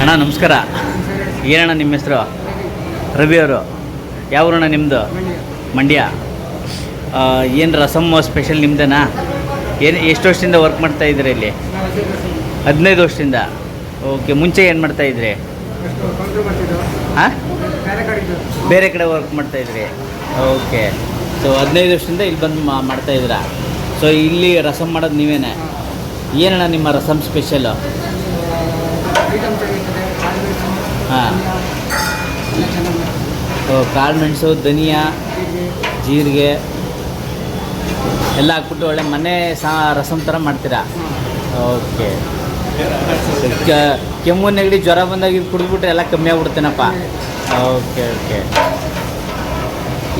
B: ಅಣ್ಣ ನಮಸ್ಕಾರ. ಏನಣ್ಣ ನಿಮ್ಮ ಹೆಸರು? ರವಿ ಅವರು. ಯಾವಣ್ಣ ನಿಮ್ಮದು ಮಂಡ್ಯ. ಏನು ರಸಮ್ ಸ್ಪೆಷಲ್ ನಿಮ್ಮದೇನಾ ಏನು ಎಷ್ಟು ವರ್ಷದಿಂದ ವರ್ಕ್ ಮಾಡ್ತಾ ಇದ್ದೀರಾ ಇಲ್ಲಿ? ಹದಿನೈದು ವರ್ಷದಿಂದ. ಓಕೆ ಮುಂಚೆ ಏನು ಮಾಡ್ತಾ ಇದ್ರಿ? ಹಾಂ? ಬೇರೆ ಕಡೆ ವರ್ಕ್ ಮಾಡ್ತಾ ಇದ್ರಿ. ಓಕೆ ಸೊ ಹದಿನೈದು ವರ್ಷದಿಂದ ಇಲ್ಲಿ ಬಂದು ಮಾಡ್ತಾ ಇದ್ದೀರಾ? ಸೊ ಇಲ್ಲಿ ರಸಮ್ ಮಾಡೋದು ನೀವೇನೆ? ಏನಣ್ಣ ನಿಮ್ಮ ರಸಮ್ ಸ್ಪೆಷಲು ಹಾಂ. ಸೊ ಕಾಳು ಮೆಣಸು, ಧನಿಯಾ, ಜೀರಿಗೆ ಎಲ್ಲ ಹಾಕ್ಬಿಟ್ಟು ಒಳ್ಳೆ ಮನೆ ಸಾ ರಸಮ್ ಥರ ಮಾಡ್ತೀರಾ? ಓಕೆ ಕೆಮ್ಮು ನೆಗಡಿ ಜ್ವರ ಬಂದಾಗ ಇದು ಕುಡಿದ್ಬಿಟ್ರೆ ಎಲ್ಲ ಕಮ್ಮಿ ಆಗ್ಬಿಡ್ತೇನಪ್ಪ ಓಕೆ ಓಕೆ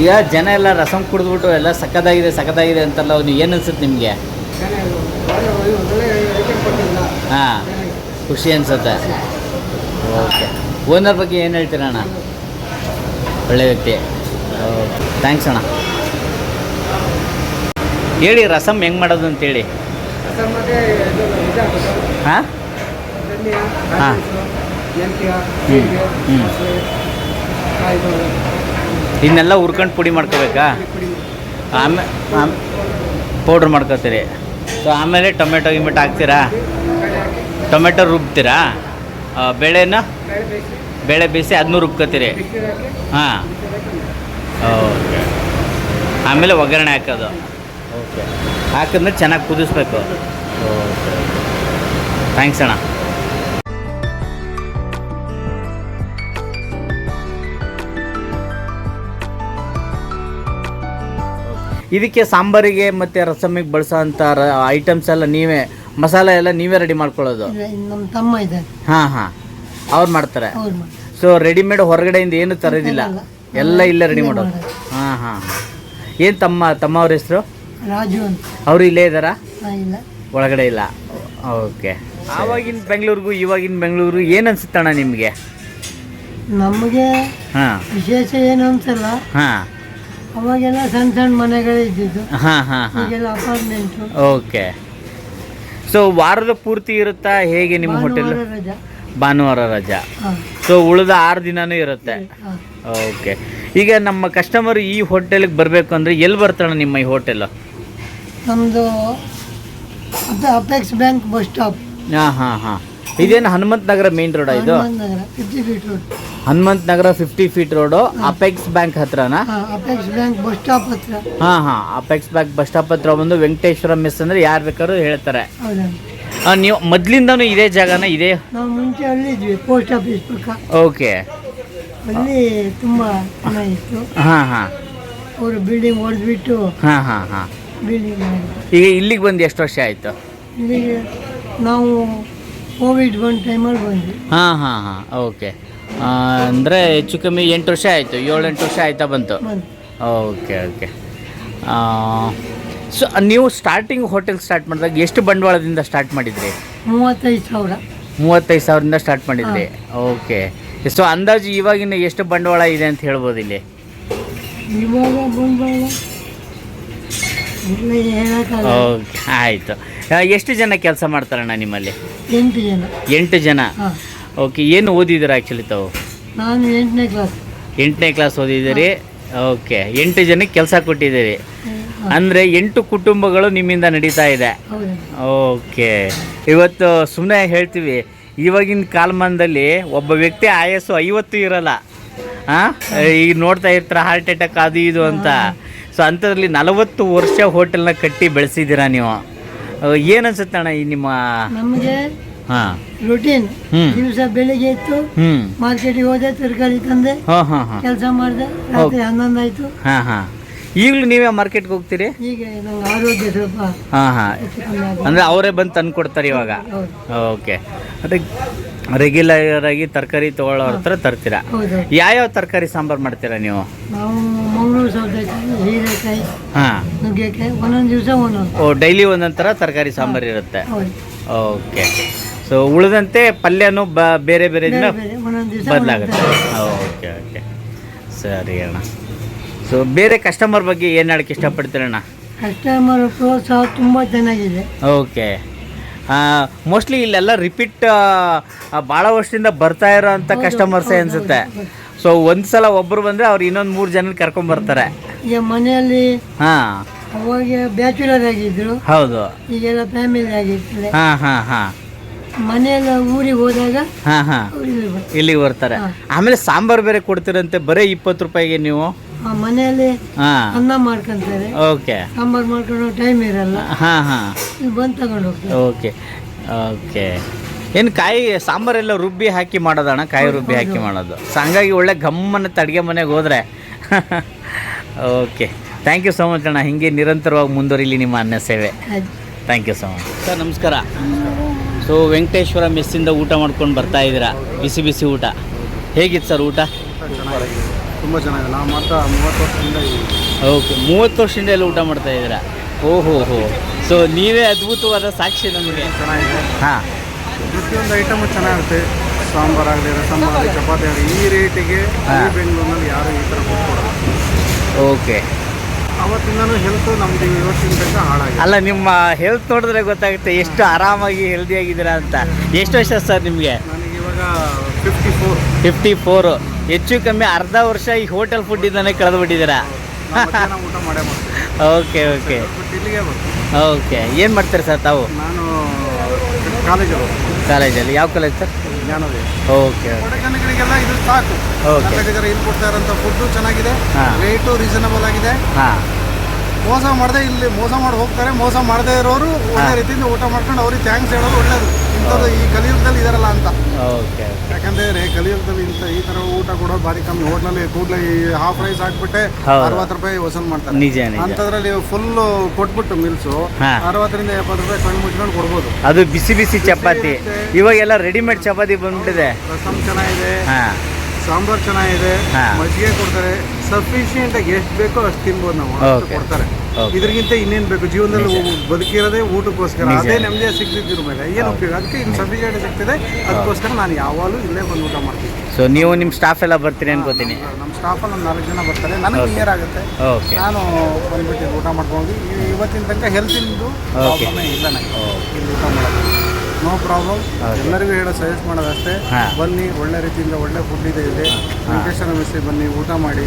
B: ಈಗ ಜನ ಎಲ್ಲ ರಸಮ್ ಕುಡಿದ್ಬಿಟ್ಟು ಎಲ್ಲ ಸಕ್ಕದಾಗಿದೆ ಸಕ್ಕದಾಗಿದೆ ಅಂತಲ್ಲ ನೀವು ಏನು ಅನ್ಸುತ್ತೆ ನಿಮಗೆ? ಹಾಂ ಖುಷಿ ಅನ್ಸುತ್ತೆ. ಓಕೆ. ಓನರ್ ಬಗ್ಗೆ ಏನು ಹೇಳ್ತೀರ ಅಣ್ಣ? ಒಳ್ಳೆ ವ್ಯಕ್ತಿ. ಥ್ಯಾಂಕ್ಸ್ ಅಣ್ಣ. ಹೇಳಿ ರಸಮ್ ಹೆಂಗೆ ಮಾಡೋದು ಅಂತೇಳಿ. ಹಾಂ? ಹಾಂ. ಹ್ಞೂ ಹ್ಞೂ ಇದನ್ನೆಲ್ಲ ಹುರ್ಕೊಂಡು ಪುಡಿ ಮಾಡ್ಕೋಬೇಕಾ? ಆಮೇ ಪೌಡ್ರ್ ಮಾಡ್ಕೋತೀರಿ. ಸೊ ಆಮೇಲೆ ಟೊಮೆಟೊ ಗಿಮೆಟೊ ಹಾಕ್ತೀರಾ? ಟೊಮೆಟೊ ರುಬ್ತೀರಾ? ಬೇಳೆನ? ಬೇಳೆ ಬೇಯಿಸಿ ಅದನ್ನೂ ರುಬ್ಕೋತೀರಿ. ಹಾಂ. ಓಕೆ ಆಮೇಲೆ ಒಗ್ಗರಣೆ ಹಾಕೋದು. ಓಕೆ ಹಾಕಿದ್ರೆ ಚೆನ್ನಾಗಿ ಕುದಿಸ್ಬೇಕು. ಓಕೆ ಥ್ಯಾಂಕ್ಸ್ ಅಣ್ಣ. ಇದಕ್ಕೆ ಸಾಂಬಾರಿಗೆ ಮತ್ತು ರಸಮಿಗೆ ಬಳಸೋ ಅಂಥ ಐಟಮ್ಸ್ ಎಲ್ಲ ನೀವೇ ಮಸಾಲೆ ಎಲ್ಲ ನೀವೇ ರೆಡಿ ಮಾಡ್ಕೊಳ್ಳೋದು?
D: ನಮ್ಮ ತಮ್ಮ ಇದ್ದಾರೆ.
B: ಹಾಂ ಹಾಂ. ಅವ್ರು ಮಾಡ್ತಾರೆ?
D: ಅವ್ರು ಮಾಡ್ತಾರೆ.
B: ಸೊ ರೆಡಿಮೇಡ್ ಹೊರಗಡೆಯಿಂದ ಏನು ತರೋದಿಲ್ಲ? ಎಲ್ಲ ಇಲ್ಲೇ ರೆಡಿ ಮಾಡೋದು?
D: ಹಾ
B: ಹಾಂ ಹಾಂ. ಏನು ತಮ್ಮ ತಮ್ಮ ಅವ್ರ ಹೆಸರು?
D: ರಾಜು ಅಂತ.
B: ಅವರು ಇಲ್ಲೇ ಇದ್ದಾರಾ?
D: ಹಾ, ಇಲ್ಲ.
B: ಒಳಗಡೆ ಇಲ್ಲ. ಓಕೆ. ಆವಾಗಿನ ಬೆಂಗಳೂರಿಗೂ ಇವಾಗಿನ ಬೆಂಗಳೂರು ಏನು ಅನ್ಸುತ್ತಣ್ಣ ನಿಮಗೆ?
D: ನಮಗೆ
B: ಹಾಂ.
D: ವಿಶೇಷ ಏನು ಅನ್ಸಲ್ಲ.
B: ಹಾಂ.
D: ಅವಾಗೆಲ್ಲ ಸಣ್ಣ ಸಣ್ಣ ಮನೆಗಳೇ ಇದ್ದಿದ್ದು.
B: ಹಾಂ ಹಾಂ ಹಾಂ.
D: ಈಗೆಲ್ಲ ಅಪಾರ್ಟ್ಮೆಂಟು
B: ಓಕೆ. ಸೊ ವಾರದ ಪೂರ್ತಿ ಇರುತ್ತಾ? ಹೇಗೆ ನಿಮ್ಮ ಹೋಟೆಲ್
D: ರಜಾ.
B: ಭಾನುವಾರ ರಜಾ.
D: ಹಾಂ.
B: ಸೊ ಉಳಿದ ಆರು ದಿನನೂ ಇರುತ್ತೆ.
D: ಹಾಂ.
B: ಓಕೆ. ಈಗ ನಮ್ಮ ಕಸ್ಟಮರ್ ಈ ಹೋಟೆಲ್ಗೆ ಬರಬೇಕು ಅಂದರೆ ಎಲ್ಲಿ ಬರ್ತಾಳೆ ನಿಮ್ಮ ಈ ಹೋಟೆಲ್
D: ನಮ್ಮದು ಅಪೆಕ್ಸ್ ಬ್ಯಾಂಕ್ ಬಸ್ ಸ್ಟಾಪ್
B: ಹಾಂ ಹಾಂ ಹಾಂ. ಇದೇನು ಹನುಮಂತ ನಗರ ಮೇನ್ ರೋಡ್ ಇದು?
D: Nagar fifty feet road
B: Hanumantha Nagar fifty feet road apex bank ಹತ್ರನಾ?
D: ಹಾಂ ಅಪೆಕ್ಸ್ ಬ್ಯಾಂಕ್ ಬಸ್ ಸ್ಟಾಪ್ ಹತ್ರ.
B: ಹಾಂ ಹಾಂ. ಅಪೆಕ್ಸ್ ಬ್ಯಾಂಕ್ ಬಸ್ ಸ್ಟಾಪ್ ಹತ್ರ ಬಂದು ವೆಂಕಟೇಶ್ವರ ಮೆಸ್ ಅಂದ್ರೆ ಯಾರು ಬೇಕಾದ್ರು ಹೇಳ್ತಾರೆ.
D: ಹೌದಾ?
B: ಆ, ನೀವು ಮೊದ್ಲಿಂದ ಇದೇ ಜಾಗನ ಇದೇ?
D: ನಾವು ಮುಂಚೆ ಅಲ್ಲಿದ್ವಿ ಪೋಸ್ಟ್ ಆಫೀಸ್ ಪಕ್ಕ.
B: ಓಕೆ.
D: ಅಲ್ಲಿ ತುಂಬ ಚೆನ್ನಾಗಿತ್ತು
B: ಹಾ ಹಾಂ.
D: ಅವರು ಬಿಲ್ಡಿಂಗ್ ಹೊಡೆದ್ಬಿಟ್ಟು
B: ಹಾ ಹಾ ಹಾ.
D: ಬಿಲ್ಡಿಂಗ್
B: ಈಗ ಇಲ್ಲಿಗೆ ಬಂದು ಎಷ್ಟು ವರ್ಷ ಆಯಿತು?
D: ಇಲ್ಲಿಗೆ ನಾವು ಕೋವಿಡ್ ಬಂದ ಟೈಮಲ್ಲಿ ಬಂದ್ವಿ.
B: ಹಾಂ ಹಾಂ ಹಾಂ ಓಕೆ. ಅಂದರೆ ಹೆಚ್ಚು ಕಮ್ಮಿ ಎಂಟು ವರ್ಷ ಆಯಿತು ಏಳೆಂಟು ವರ್ಷ ಆಯ್ತಾ ಬಂತು? Okay okay. ಸೊ ನೀವು ಸ್ಟಾರ್ಟಿಂಗ್ ಹೋಟೆಲ್ ಸ್ಟಾರ್ಟ್ ಮಾಡಿದಾಗ ಎಷ್ಟು ಬಂಡವಾಳದಿಂದ ಸ್ಟಾರ್ಟ್ ಮಾಡಿದ್ರಿ?
D: ಮೂವತ್ತೈದು ಸಾವಿರ.
B: ಮೂವತ್ತೈದು ಸಾವಿರದಿಂದ ಸ್ಟಾರ್ಟ್ ಮಾಡಿದ್ರಿ. ಓಕೆ. ಸೊ ಅಂದಾಜು ಇವಾಗಿನ ಎಷ್ಟು ಬಂಡವಾಳ ಇದೆ ಅಂತ ಹೇಳ್ಬೋದು ಇಲ್ಲಿ?
D: ಇವಾಗ ಬಂಡವಾಳ
B: ಓಕೆ ಆಯಿತು. ಎಷ್ಟು ಜನ ಕೆಲಸ ಮಾಡ್ತಾರಣ್ಣ ನಿಮ್ಮಲ್ಲಿ?
D: ಎಂಟು ಜನ.
B: ಎಂಟು ಜನ?
D: ಹಾಂ.
B: ಓಕೆ ಏನು ಓದಿದ್ದೀರಾ ಆ್ಯಕ್ಚುಲಿ ತಾವು?
D: ನಾನು ಎಂಟನೇ ಕ್ಲಾಸ್
B: ಎಂಟನೇ ಕ್ಲಾಸ್ ಓದಿದ್ದೀರಿ? ಓಕೆ ಎಂಟು ಜನಕ್ಕೆ ಕೆಲಸ ಕೊಟ್ಟಿದ್ದೀರಿ. ಅಂದರೆ ಎಂಟು ಕುಟುಂಬಗಳು ನಿಮ್ಮಿಂದ ನಡೀತಾ ಇದೆ?
D: ಹೌದು.
B: ಓಕೆ ಇವತ್ತು ಸುಮ್ಮನೆ ಹೇಳ್ತೀವಿ ಇವಾಗಿನ ಕಾಲಮಾನದಲ್ಲಿ ಒಬ್ಬ ವ್ಯಕ್ತಿ ಆಯಸ್ಸು ಐವತ್ತು ಇರಲ್ಲ. ಹಾಂ. ಈಗ ನೋಡ್ತಾ ಇರ್ತಾರೆ ಹಾರ್ಟ್ ಅಟ್ಯಾಕ್ ಅದು ಇದು ಅಂತ. ಸೊ ಅಂಥದ್ರಲ್ಲಿ ನಲವತ್ತು ವರ್ಷ ಹೋಟೆಲ್ನ ಕಟ್ಟಿ ಬೆಳೆಸಿದ್ದೀರಾ ನೀವು? ಏನು ಅನ್ಸುತ್ತೆ ಅಣ್ಣ ಈ ನಿಮ್ಮ
D: ನಮಗೆ
B: ಹಾಂ.
D: ರೂಟೀನ್
B: ಹ್ಮ್.
D: ದಿವಸ ಬೆಳಿಗ್ಗೆ ಇತ್ತು
B: ಹ್ಞೂ
D: ಮಾರ್ಕೆಟಿಗೆ ಹೋದೆ ತರಕಾರಿ ತಂದೆ
B: ಹಾಂ ಹಾಂ ಹಾಂ.
D: ಕೆಲಸ ಮಾಡಿದೆ ರಾತ್ರಿ ಹನ್ನೊಂದು ಆಯಿತು
B: ಹಾಂ ಹಾಂ. ಈಗಲೂ ನೀವೇ ಮಾರ್ಕೆಟ್ಗೆ ಹೋಗ್ತೀರಿ?
D: ಈಗ ನಂಗೆ ಆರೋಗ್ಯ ಸ್ವಲ್ಪ
B: ಹಾಂ ಹಾಂ.
D: ಹೆಚ್ಚು ಕಮ್ಮಿ ಆಗಿದೆ.
B: ಅಂದರೆ ಅವರೇ ಬಂದು ತಂದು ಕೊಡ್ತಾರೆ ಇವಾಗ?
D: ಹೌದು.
B: ಓಕೆ. ಅದಕ್ಕೆ ರೆಗ್ಯುಲರ್ ಆಗಿ ತರಕಾರಿ ತೊಗೊಳ್ಳೋರ ಹತ್ರ ತರ್ತೀರಾ?
D: ಹೌದು.
B: ಯಾವ್ಯಾವ ತರಕಾರಿ ಸಾಂಬಾರು ಮಾಡ್ತೀರಾ ನೀವು?
D: ನಾವು ಸೌತೆಕಾಯಿ ಹೀರೆಕಾಯಿ
B: ಹಾಂ.
D: ನುಗ್ಗೆಕಾಯಿ ಒಂದೊಂದು ದಿವಸ ಒಂದೊಂದು.
B: ಓ ಡೈಲಿ ಒಂದೊಂದು ಥರ ತರಕಾರಿ ಸಾಂಬಾರ್ ಇರುತ್ತೆ.
D: ಹೌದು.
B: ಓಕೆ. ಸೊ ಉಳಿದಂತೆ ಪಲ್ಯನೂ ಬ ಬೇರೆ ಬೇರೆ ದಿನ
D: ಬೇರೆ ಬೇರೆ ಒಂದೊಂದು ದಿವಸ
B: ಬದಲಾಗುತ್ತೆ. Okay okay. ಸರಿ ಅಣ್ಣ. ಸೊ ಬೇರೆ ಕಸ್ಟಮರ್ ಬಗ್ಗೆ ಏನು ಹೇಳಕ್ಕೆ ಇಷ್ಟಪಡ್ತೀರಣ್ಣ
D: ಕಸ್ಟಮರ್ ಪ್ರೋತ್ಸಾಹ ತುಂಬ ಚೆನ್ನಾಗಿದೆ.
B: ಓಕೆ. ಮೋಸ್ಟ್ಲಿ ಇಲ್ಲೆಲ್ಲ ರಿಪೀಟ್ ಭಾಳ ವರ್ಷದಿಂದ ಬರ್ತಾ ಇರೋ ಅಂಥ
D: ಹೌದು,
B: ಕಸ್ಟಮರ್ಸೇ ಅನಿಸುತ್ತೆ. ಸೊ ಒಂದ್ಸಲ ಸಲ ಬಂದ್ರೆ ಬಂದರೆ ಅವ್ರು ಇನ್ನೊಂದು ಮೂರು ಜನ ಕರ್ಕೊಂಬರ್ತಾರೆ
D: ಈಗ ಮನೆಯಲ್ಲಿ
B: ಹಾಂ.
D: ಅವಾಗ ಬ್ಯಾಚುಲರ್ ಆಗಿದ್ರು.
B: ಹೌದು.
D: ಈಗೆಲ್ಲ ಫ್ಯಾಮಿಲಿ ಆಗಿರ್ತದೆ.
B: ಹಾ ಹಾ ಹಾ.
D: ಮನೆಯೆಲ್ಲ ಊರಿಗೆ ಹೋದಾಗ
B: ಹಾ ಹಾ. ಇಲ್ಲಿಗೆ ಬರ್ತಾರೆ. ಆಮೇಲೆ ಸಾಂಬಾರ್ ಬೇರೆ ಕೊಡ್ತೀರಂತೆ ಬರೀ ಇಪ್ಪತ್ತು ರೂಪಾಯಿಗೆ ನೀವು?
D: ಆ ಮನೆಯಲ್ಲಿ
B: ಹಾಂ.
D: ಅನ್ನ ಮಾಡ್ಕೊಂತಾರೆ.
B: ಓಕೆ.
D: ಸಾಂಬಾರು ಮಾಡ್ಕೊಂಡು ಟೈಮ್ ಇರಲ್ಲ.
B: ಹಾ ಹಾ.
D: ಇಲ್ಲಿ ಬಂದು ತಗೊಂಡು ಹೋಗ್ತಾರೆ.
B: ಓಕೆ. ಓಕೆ. ಏನು ಕಾಯಿ ಸಾಂಬಾರೆಲ್ಲ ರುಬ್ಬಿ ಹಾಕಿ ಮಾಡೋದಣ್ಣ ಕಾಯಿ ರುಬ್ಬಿ ಹಾಕಿ ಮಾಡೋದು. ಸೊ ಹಂಗಾಗಿ ಒಳ್ಳೆ ಘಮ್ಮನ್ನು ಅಡುಗೆ ಮನೆಗೆ ಹೋದರೆ. Okay thank you so much ಅಣ್ಣ. ಹೀಗೆ ನಿರಂತರವಾಗಿ ಮುಂದುವರಿಲಿ ನಿಮ್ಮ ಅನ್ನ ಸೇವೆ. Thank you so much sir ನಮಸ್ಕಾರ. ಸೊ ವೆಂಕಟೇಶ್ವರ ಮೆಸ್ಸಿಂದ ಊಟ ಮಾಡ್ಕೊಂಡು ಬರ್ತಾ ಇದ್ದೀರಾ? ಬಿಸಿ ಬಿಸಿ ಊಟ. ಹೇಗಿತ್ತು ಸರ್ ಊಟ?
F: ಚೆನ್ನಾಗಿದೆ ತುಂಬ ಚೆನ್ನಾಗಿದೆ. ನಾವು ಮಾತ್ರ ಮೂವತ್ತು ವರ್ಷದಿಂದ
B: ಓಕೆ ಮೂವತ್ತು ವರ್ಷದಿಂದ ಎಲ್ಲ ಊಟ ಮಾಡ್ತಾ ಇದ್ದೀರಾ? ಓಹೋ ಹೋ ಸೊ ನೀವೇ ಅದ್ಭುತವಾದ ಸಾಕ್ಷಿ ನಮಗೆ.
F: ಚೆನ್ನಾಗಿದೆ.
B: ಹಾಂ.
F: ಪ್ರತಿಯೊಂದು ಐಟಮು ಚೆನ್ನಾಗಿರುತ್ತೆ ಸಾಂಬಾರಾಗಲಿ ರಸಮ್ ಆಗಲಿ ಚಪಾತಿ ಆಗಲಿ ಈ ರೇಟಿಗೆ. ಈ ಬೆಂಗಳೂರಿನಲ್ಲಿ ಯಾರು ಈ ಥರ
B: ಓಕೆ.
F: ಅವತ್ತಿಂದನೂ ಹೆಲ್ತ್ ನಮ್ದು ಇವತ್ತಿನ ತನಕ ಹಾಳಾಗಿದೆ.
B: ಅಲ್ಲ ನಿಮ್ಮ ಹೆಲ್ತ್ ನೋಡಿದ್ರೆ ಗೊತ್ತಾಗುತ್ತೆ ಎಷ್ಟು ಆರಾಮಾಗಿ ಹೆಲ್ದಿ ಆಗಿದ್ದೀರಾ ಅಂತ. ಎಷ್ಟು ವರ್ಷ ಸರ್ ನಿಮಗೆ?
F: ನನಗೆ ಇವಾಗ ಫಿಫ್ಟಿ ಫೋರ್
B: ಫಿಫ್ಟಿ ಫೋರು ಹೆಚ್ಚು ಕಮ್ಮಿ ಅರ್ಧ ವರ್ಷ ಈ ಹೋಟೆಲ್ ಫುಡ್ಡಿಂದನೇ ಕಳೆದು ಬಿಟ್ಟಿದ್ದೀರಾ
F: ಮಧ್ಯಾಹ್ನ ಊಟ ಮಾಡೇ ಮಾಡ್ತೀನಿ
B: ಓಕೆ ಓಕೆ.
F: ಇಲ್ಲಿಗೆ
B: ಓಕೆ. ಏನು ಮಾಡ್ತೀರಿ ಸರ್ ತಾವು?
F: ನಾನು ಕಾಲೇಜಲ್ಲಿ
B: ಕಾಲೇಜಲ್ಲಿ? ಯಾವ ಕಾಲೇಜ್ ಸರ್?
F: ಜ್ಞಾನೋದಯ.
B: ಓಕೆ
F: ಕೊಡೆಗನ್ನಡಿಗರಿಗೆಲ್ಲ ಇದು ಸಾಕು. ಓಕೆ. ಇಲ್ಲಿ ಕೊಡ್ತಾ ಇರೋಂಥ ಫುಡ್ಡು ಚೆನ್ನಾಗಿದೆ.
B: ಹಾ.
F: ರೇಟು ರೀಸನಬಲ್ ಆಗಿದೆ.
B: ಹಾಂ.
F: ಮೋಸ ಮಾಡದೆ ಇಲ್ಲಿ ಮೋಸ ಮಾಡಿ ಹೋಗ್ತಾರೆ. ಮೋಸ ಮಾಡದೇ ಇರೋರು ಒಳ್ಳೆ ರೀತಿಯಿಂದ ಊಟ ಮಾಡ್ಕೊಂಡು ಅವ್ರಿಗೆ ಥ್ಯಾಂಕ್ಸ್ ಹೇಳೋದು ಒಳ್ಳೇದು. ಇಂಥದ್ದು ಈ ಕಲಿಯುಗದಲ್ಲಿ ಇದರಲ್ಲ ಅಂತ.
B: ಓಕೆ
F: ಯಾಕಂದ್ರೆ ಕಲಿಯುಗದಲ್ಲಿ ಇಂಥ ಈ ತರ ಊಟ ಕೊಡೋ ಭಾರಿ ಕಮ್ಮಿ. ಹೋಟ್ಲಲ್ಲಿ ಕೂಡಲೇ ಈ ಹಾಫ್ ರೈಸ್ ಹಾಕ್ಬಿಟ್ಟೆ
B: ಹೌದು.
F: ಅರವತ್ತು ರೂಪಾಯಿ ವಸೂಲ್ ಮಾಡ್ತಾರೆ.
B: ನಿಜ ನಿಜ.
F: ಅಂಥದ್ರಲ್ಲಿ ಫುಲ್ ಕೊಟ್ಬಿಟ್ಟು ಮಿಲ್ಸು
B: ಹಾ.
F: ಅರವತ್ತರಿಂದ ಎಪ್ಪತ್ತು ರೂಪಾಯಿ ಕಣ್ಣು ಮುಚ್ಕೊಂಡು ಕೊಡ್ಬೋದು.
B: ಅದು ಬಿಸಿ ಬಿಸಿ ಚಪಾತಿ. ಇವಾಗೆಲ್ಲ ರೆಡಿಮೇಡ್ ಚಪಾತಿ ಬಂದ್ಬಿಟ್ಟಿದೆ.
F: ರಸಮ್ ಚೆನ್ನಾಗಿದೆ
B: ಹಾಂ.
F: ಸಾಂಬಾರ್ ಚೆನ್ನಾಗಿದೆ
B: ಹಾ.
F: ಮಜ್ಜಿಗೆ ಕೊಡ್ತಾರೆ. ಸಫಿಶಿಯೆಂಟ್ ಆಗಿ ಎಷ್ಟು ಬೇಕೋ ಅಷ್ಟು ತಿನ್ಬೋದು ನಾವು. ಅಷ್ಟು
B: Okay.
F: ಕೊಡ್ತಾರೆ.
B: Okay.
F: ಇನ್ನೇನ್ ಬೇಕು? ಜೀವನದಲ್ಲಿ ಬದುಕಿರೋದೇ ಊಟಕ್ಕೋಸ್ಕರ. ಅದೇ ನೆಮ್ಮದಿ ಸಿಗ್ತಿದ್ರು ಮೇಲೆ ಏನು ಉಪಯೋಗ? ಅದಕ್ಕೆ ಇಲ್ಲಿ ಸಫಿಶಿಯಂಟ್ ಸಿಗ್ತಿದೆ. ಅದಕ್ಕೋಸ್ಕರ ನಾನು ಯಾವಾಗಲೂ ಇಲ್ಲೇ ಬಂದು ಊಟ ಮಾಡ್ತೀನಿ.
B: ಸೊ ನೀವು ನಿಮ್ಮ ಸ್ಟಾಫ್ ಎಲ್ಲ ಬರ್ತೀರಿ ಅನ್ಕೋತೀನಿ
F: ನಮ್ಮ ಸ್ಟಾಫಲ್ಲಿ ಒಂದು ನಾಲ್ಕು ಜನ ಬರ್ತಾರೆ. ನನಗೆ ಕ್ಲಿಯರ್ ಆಗುತ್ತೆ. ನಾನು ಬಂದ್ಬಿಟ್ಟು ಊಟ ಮಾಡ್ಕೊಂಡು ಇವತ್ತಿನ ತನಕ ಹೆಲ್ತಿಂದು ಇಲ್ಲ ನನಗೆ. ಇಲ್ಲಿ ಊಟ ಮಾಡೋದು. ನೋ ಪ್ರಾಬ್ಲಮ್ ಎಲ್ಲರಿಗೂ ಹೇಳೋ ಸಜೆಸ್ಟ್ ಮಾಡೋದಷ್ಟೇ. ಬನ್ನಿ ಒಳ್ಳೆ ರೀತಿಯಿಂದ ಒಳ್ಳೆ ಫುಡ್ ಇದೆ ಇಲ್ಲಿ. ವೆಂಕಟೇಶ್ವರ ಮೆಸ್ಸಿಗೆ ಬನ್ನಿ ಊಟ ಮಾಡಿ.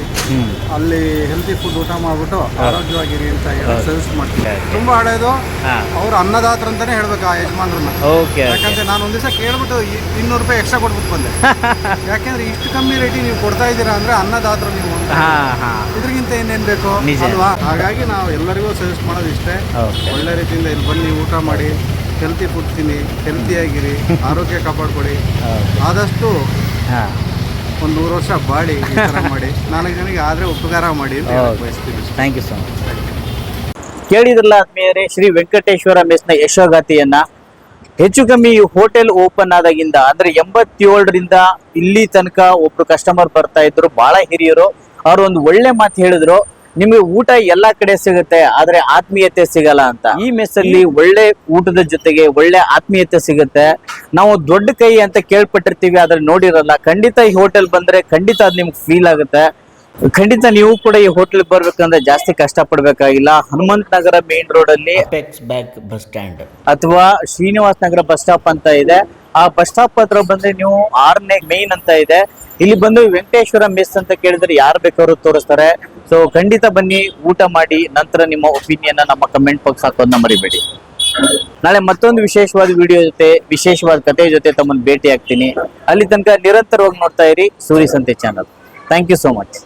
F: ಅಲ್ಲಿ ಹೆಲ್ತಿ ಫುಡ್ ಊಟ ಮಾಡ್ಬಿಟ್ಟು ಆರೋಗ್ಯವಾಗಿರಿ ಅಂತ ಹೇಳಿ. ಸಜೆಸ್ಟ್ ಮಾಡ್ತೀನಿ. ತುಂಬಾ ಹಳೇದು.
B: ಹಾಂ.
F: ಅವ್ರು ಅನ್ನದಾತ್ರ ಅಂತಾನೆ ಹೇಳ್ಬೇಕು ಆ ಯಜಮಾನ್ರನ್ನ. ಯಾಕಂದ್ರೆ ನಾನು ಒಂದ್ ದಿವಸ ಕೇಳ್ಬಿಟ್ಟು ಇನ್ನೂರು ರೂಪಾಯಿ ಎಕ್ಸ್ಟ್ರಾ ಕೊಟ್ಬಿಟ್ಟು ಬಂದೆ. *laughs* ಯಾಕಂದ್ರೆ ಇಷ್ಟು ಕಮ್ಮಿ ರೇಟಿಗೆ ನೀವು ಕೊಡ್ತಾ ಇದ್ದೀರಾ ಅಂದ್ರೆ ಅನ್ನದಾತ್ರ ನೀವು ಅಂತ ಇದ್ರಿಗಿಂತ ಇನ್ನೇನ್ ಬೇಕು. ಅಲ್ವಾ? ಹಾಗಾಗಿ ನಾವು ಎಲ್ಲರಿಗೂ ಸಜೆಸ್ಟ್ ಮಾಡೋದು ಇಷ್ಟೇ. ಒಳ್ಳೆ ರೀತಿಯಿಂದ ಇಲ್ಲಿ ಬನ್ನಿ ಊಟ ಮಾಡಿ. ಹೆಲ್ತಿ ಫುಡ್ ತಿನ್ನಿ ಹೆಲ್ತಿಯಾಗಿರಿ *laughs* ಆರೋಗ್ಯ
B: ಕಾಪಾಡ್ಕೊಡಿ.
F: ಆದಷ್ಟು
B: ಹಾಂ.
F: ಒಂದು ನೂರು ವರ್ಷ ಬಾಳಿ ಈ ಥರ *laughs* ಮಾಡಿ. ನಾಲ್ಕು ಜನಕ್ಕೆ ಆದರೆ ಉಪಕಾರ ಮಾಡಿ ಅಂತ ಹೇಳಕ್
B: Okay.
F: ಬಯಸ್ತೀನಿ.
B: ಥ್ಯಾಂಕ್ ಯು ಸೊ ಮಚ್ ಕೇಳಿದ್ರಲ್ಲ ಆದ್ಮೇಲೆ ಶ್ರೀ ವೆಂಕಟೇಶ್ವರ ಮೆಸ್ನ ಯಶೋಗಾತಿಯನ್ನ ಹೆಚ್ಚು ಕಮ್ಮಿ ಈ ಹೋಟೆಲ್ ಓಪನ್ ಆದಾಗಿಂದ ಅಂದ್ರೆ ಎಂಬತ್ತೇಳರಿಂದ ಇಲ್ಲಿ ತನಕ ಒಬ್ರು ಕಸ್ಟಮರ್ ಬರ್ತಾ ಇದ್ರು. ಬಹಳ ಹಿರಿಯರು. ಅವ್ರು ಒಂದು ಒಳ್ಳೆ ಮಾತು ಹೇಳಿದ್ರು. ನಿಮಗೆ ಊಟ ಎಲ್ಲಾ ಕಡೆ ಸಿಗುತ್ತೆ ಆದ್ರೆ ಆತ್ಮೀಯತೆ ಸಿಗಲ್ಲ ಅಂತ. ಈ ಮೆಸ್ ಅಲ್ಲಿ ಒಳ್ಳೆ ಊಟದ ಜೊತೆಗೆ ಒಳ್ಳೆ ಆತ್ಮೀಯತೆ ಸಿಗುತ್ತೆ. ನಾವು ದೊಡ್ಡ ಕೈ ಅಂತ ಕೇಳ್ಪಟ್ಟಿರ್ತೀವಿ ಆದ್ರೆ ನೋಡಿರಲ್ಲ. ಖಂಡಿತ ಈ ಹೋಟೆಲ್ ಬಂದ್ರೆ ಖಂಡಿತ ಅದ್ ನಿಮ್ಗೆ ಫೀಲ್ ಆಗುತ್ತೆ. ಖಂಡಿತ ನೀವು ಕೂಡ ಈ ಹೋಟೆಲ್ ಬರ್ಬೇಕಂದ್ರೆ ಜಾಸ್ತಿ ಕಷ್ಟ ಪಡ್ಬೇಕಾಗಿಲ್ಲ ಹನುಮಂತ ನಗರ ಮೇನ್ ರೋಡ್ ಅಲ್ಲಿ
G: ಬಸ್ ಸ್ಟ್ಯಾಂಡ್
B: ಅಥವಾ ಶ್ರೀನಿವಾಸ್ ನಗರ ಬಸ್ ಸ್ಟಾಪ್ ಅಂತ ಇದೆ. ಆ ಬಸ್ ಸ್ಟಾಪ್ ಹತ್ರ ಬಂದ್ರೆ ನೀವು ಆರನೇ ಮೇನ್ ಅಂತ ಇದೆ. ಇಲ್ಲಿ ಬಂದು ವೆಂಕಟೇಶ್ವರ ಮೆಸ್ ಅಂತ ಕೇಳಿದ್ರೆ ಯಾರು ಬೇಕಾದ್ರು ತೋರಿಸ್ತಾರೆ. ಸೊ ಖಂಡಿತ ಬನ್ನಿ, ಊಟ ಮಾಡಿ, ನಂತರ ನಿಮ್ಮ ಒಪಿನಿಯನ್ ನಮ್ಮ ಕಮೆಂಟ್ ಬಾಕ್ಸ್ ಹಾಕೋದನ್ನ ಮರಿಬೇಡಿ. ನಾಳೆ ಮತ್ತೊಂದು ವಿಶೇಷವಾದ ವಿಡಿಯೋ ಜೊತೆ, ವಿಶೇಷವಾದ ಕಥೆ ಜೊತೆ ತಮ್ಮನ್ನು ಭೇಟಿ ಆಗ್ತೀನಿ. ಅಲ್ಲಿ ತನಕ ನಿರಂತರವಾಗಿ ನೋಡ್ತಾ ಇರಿ, Suri Sante channel thank you so much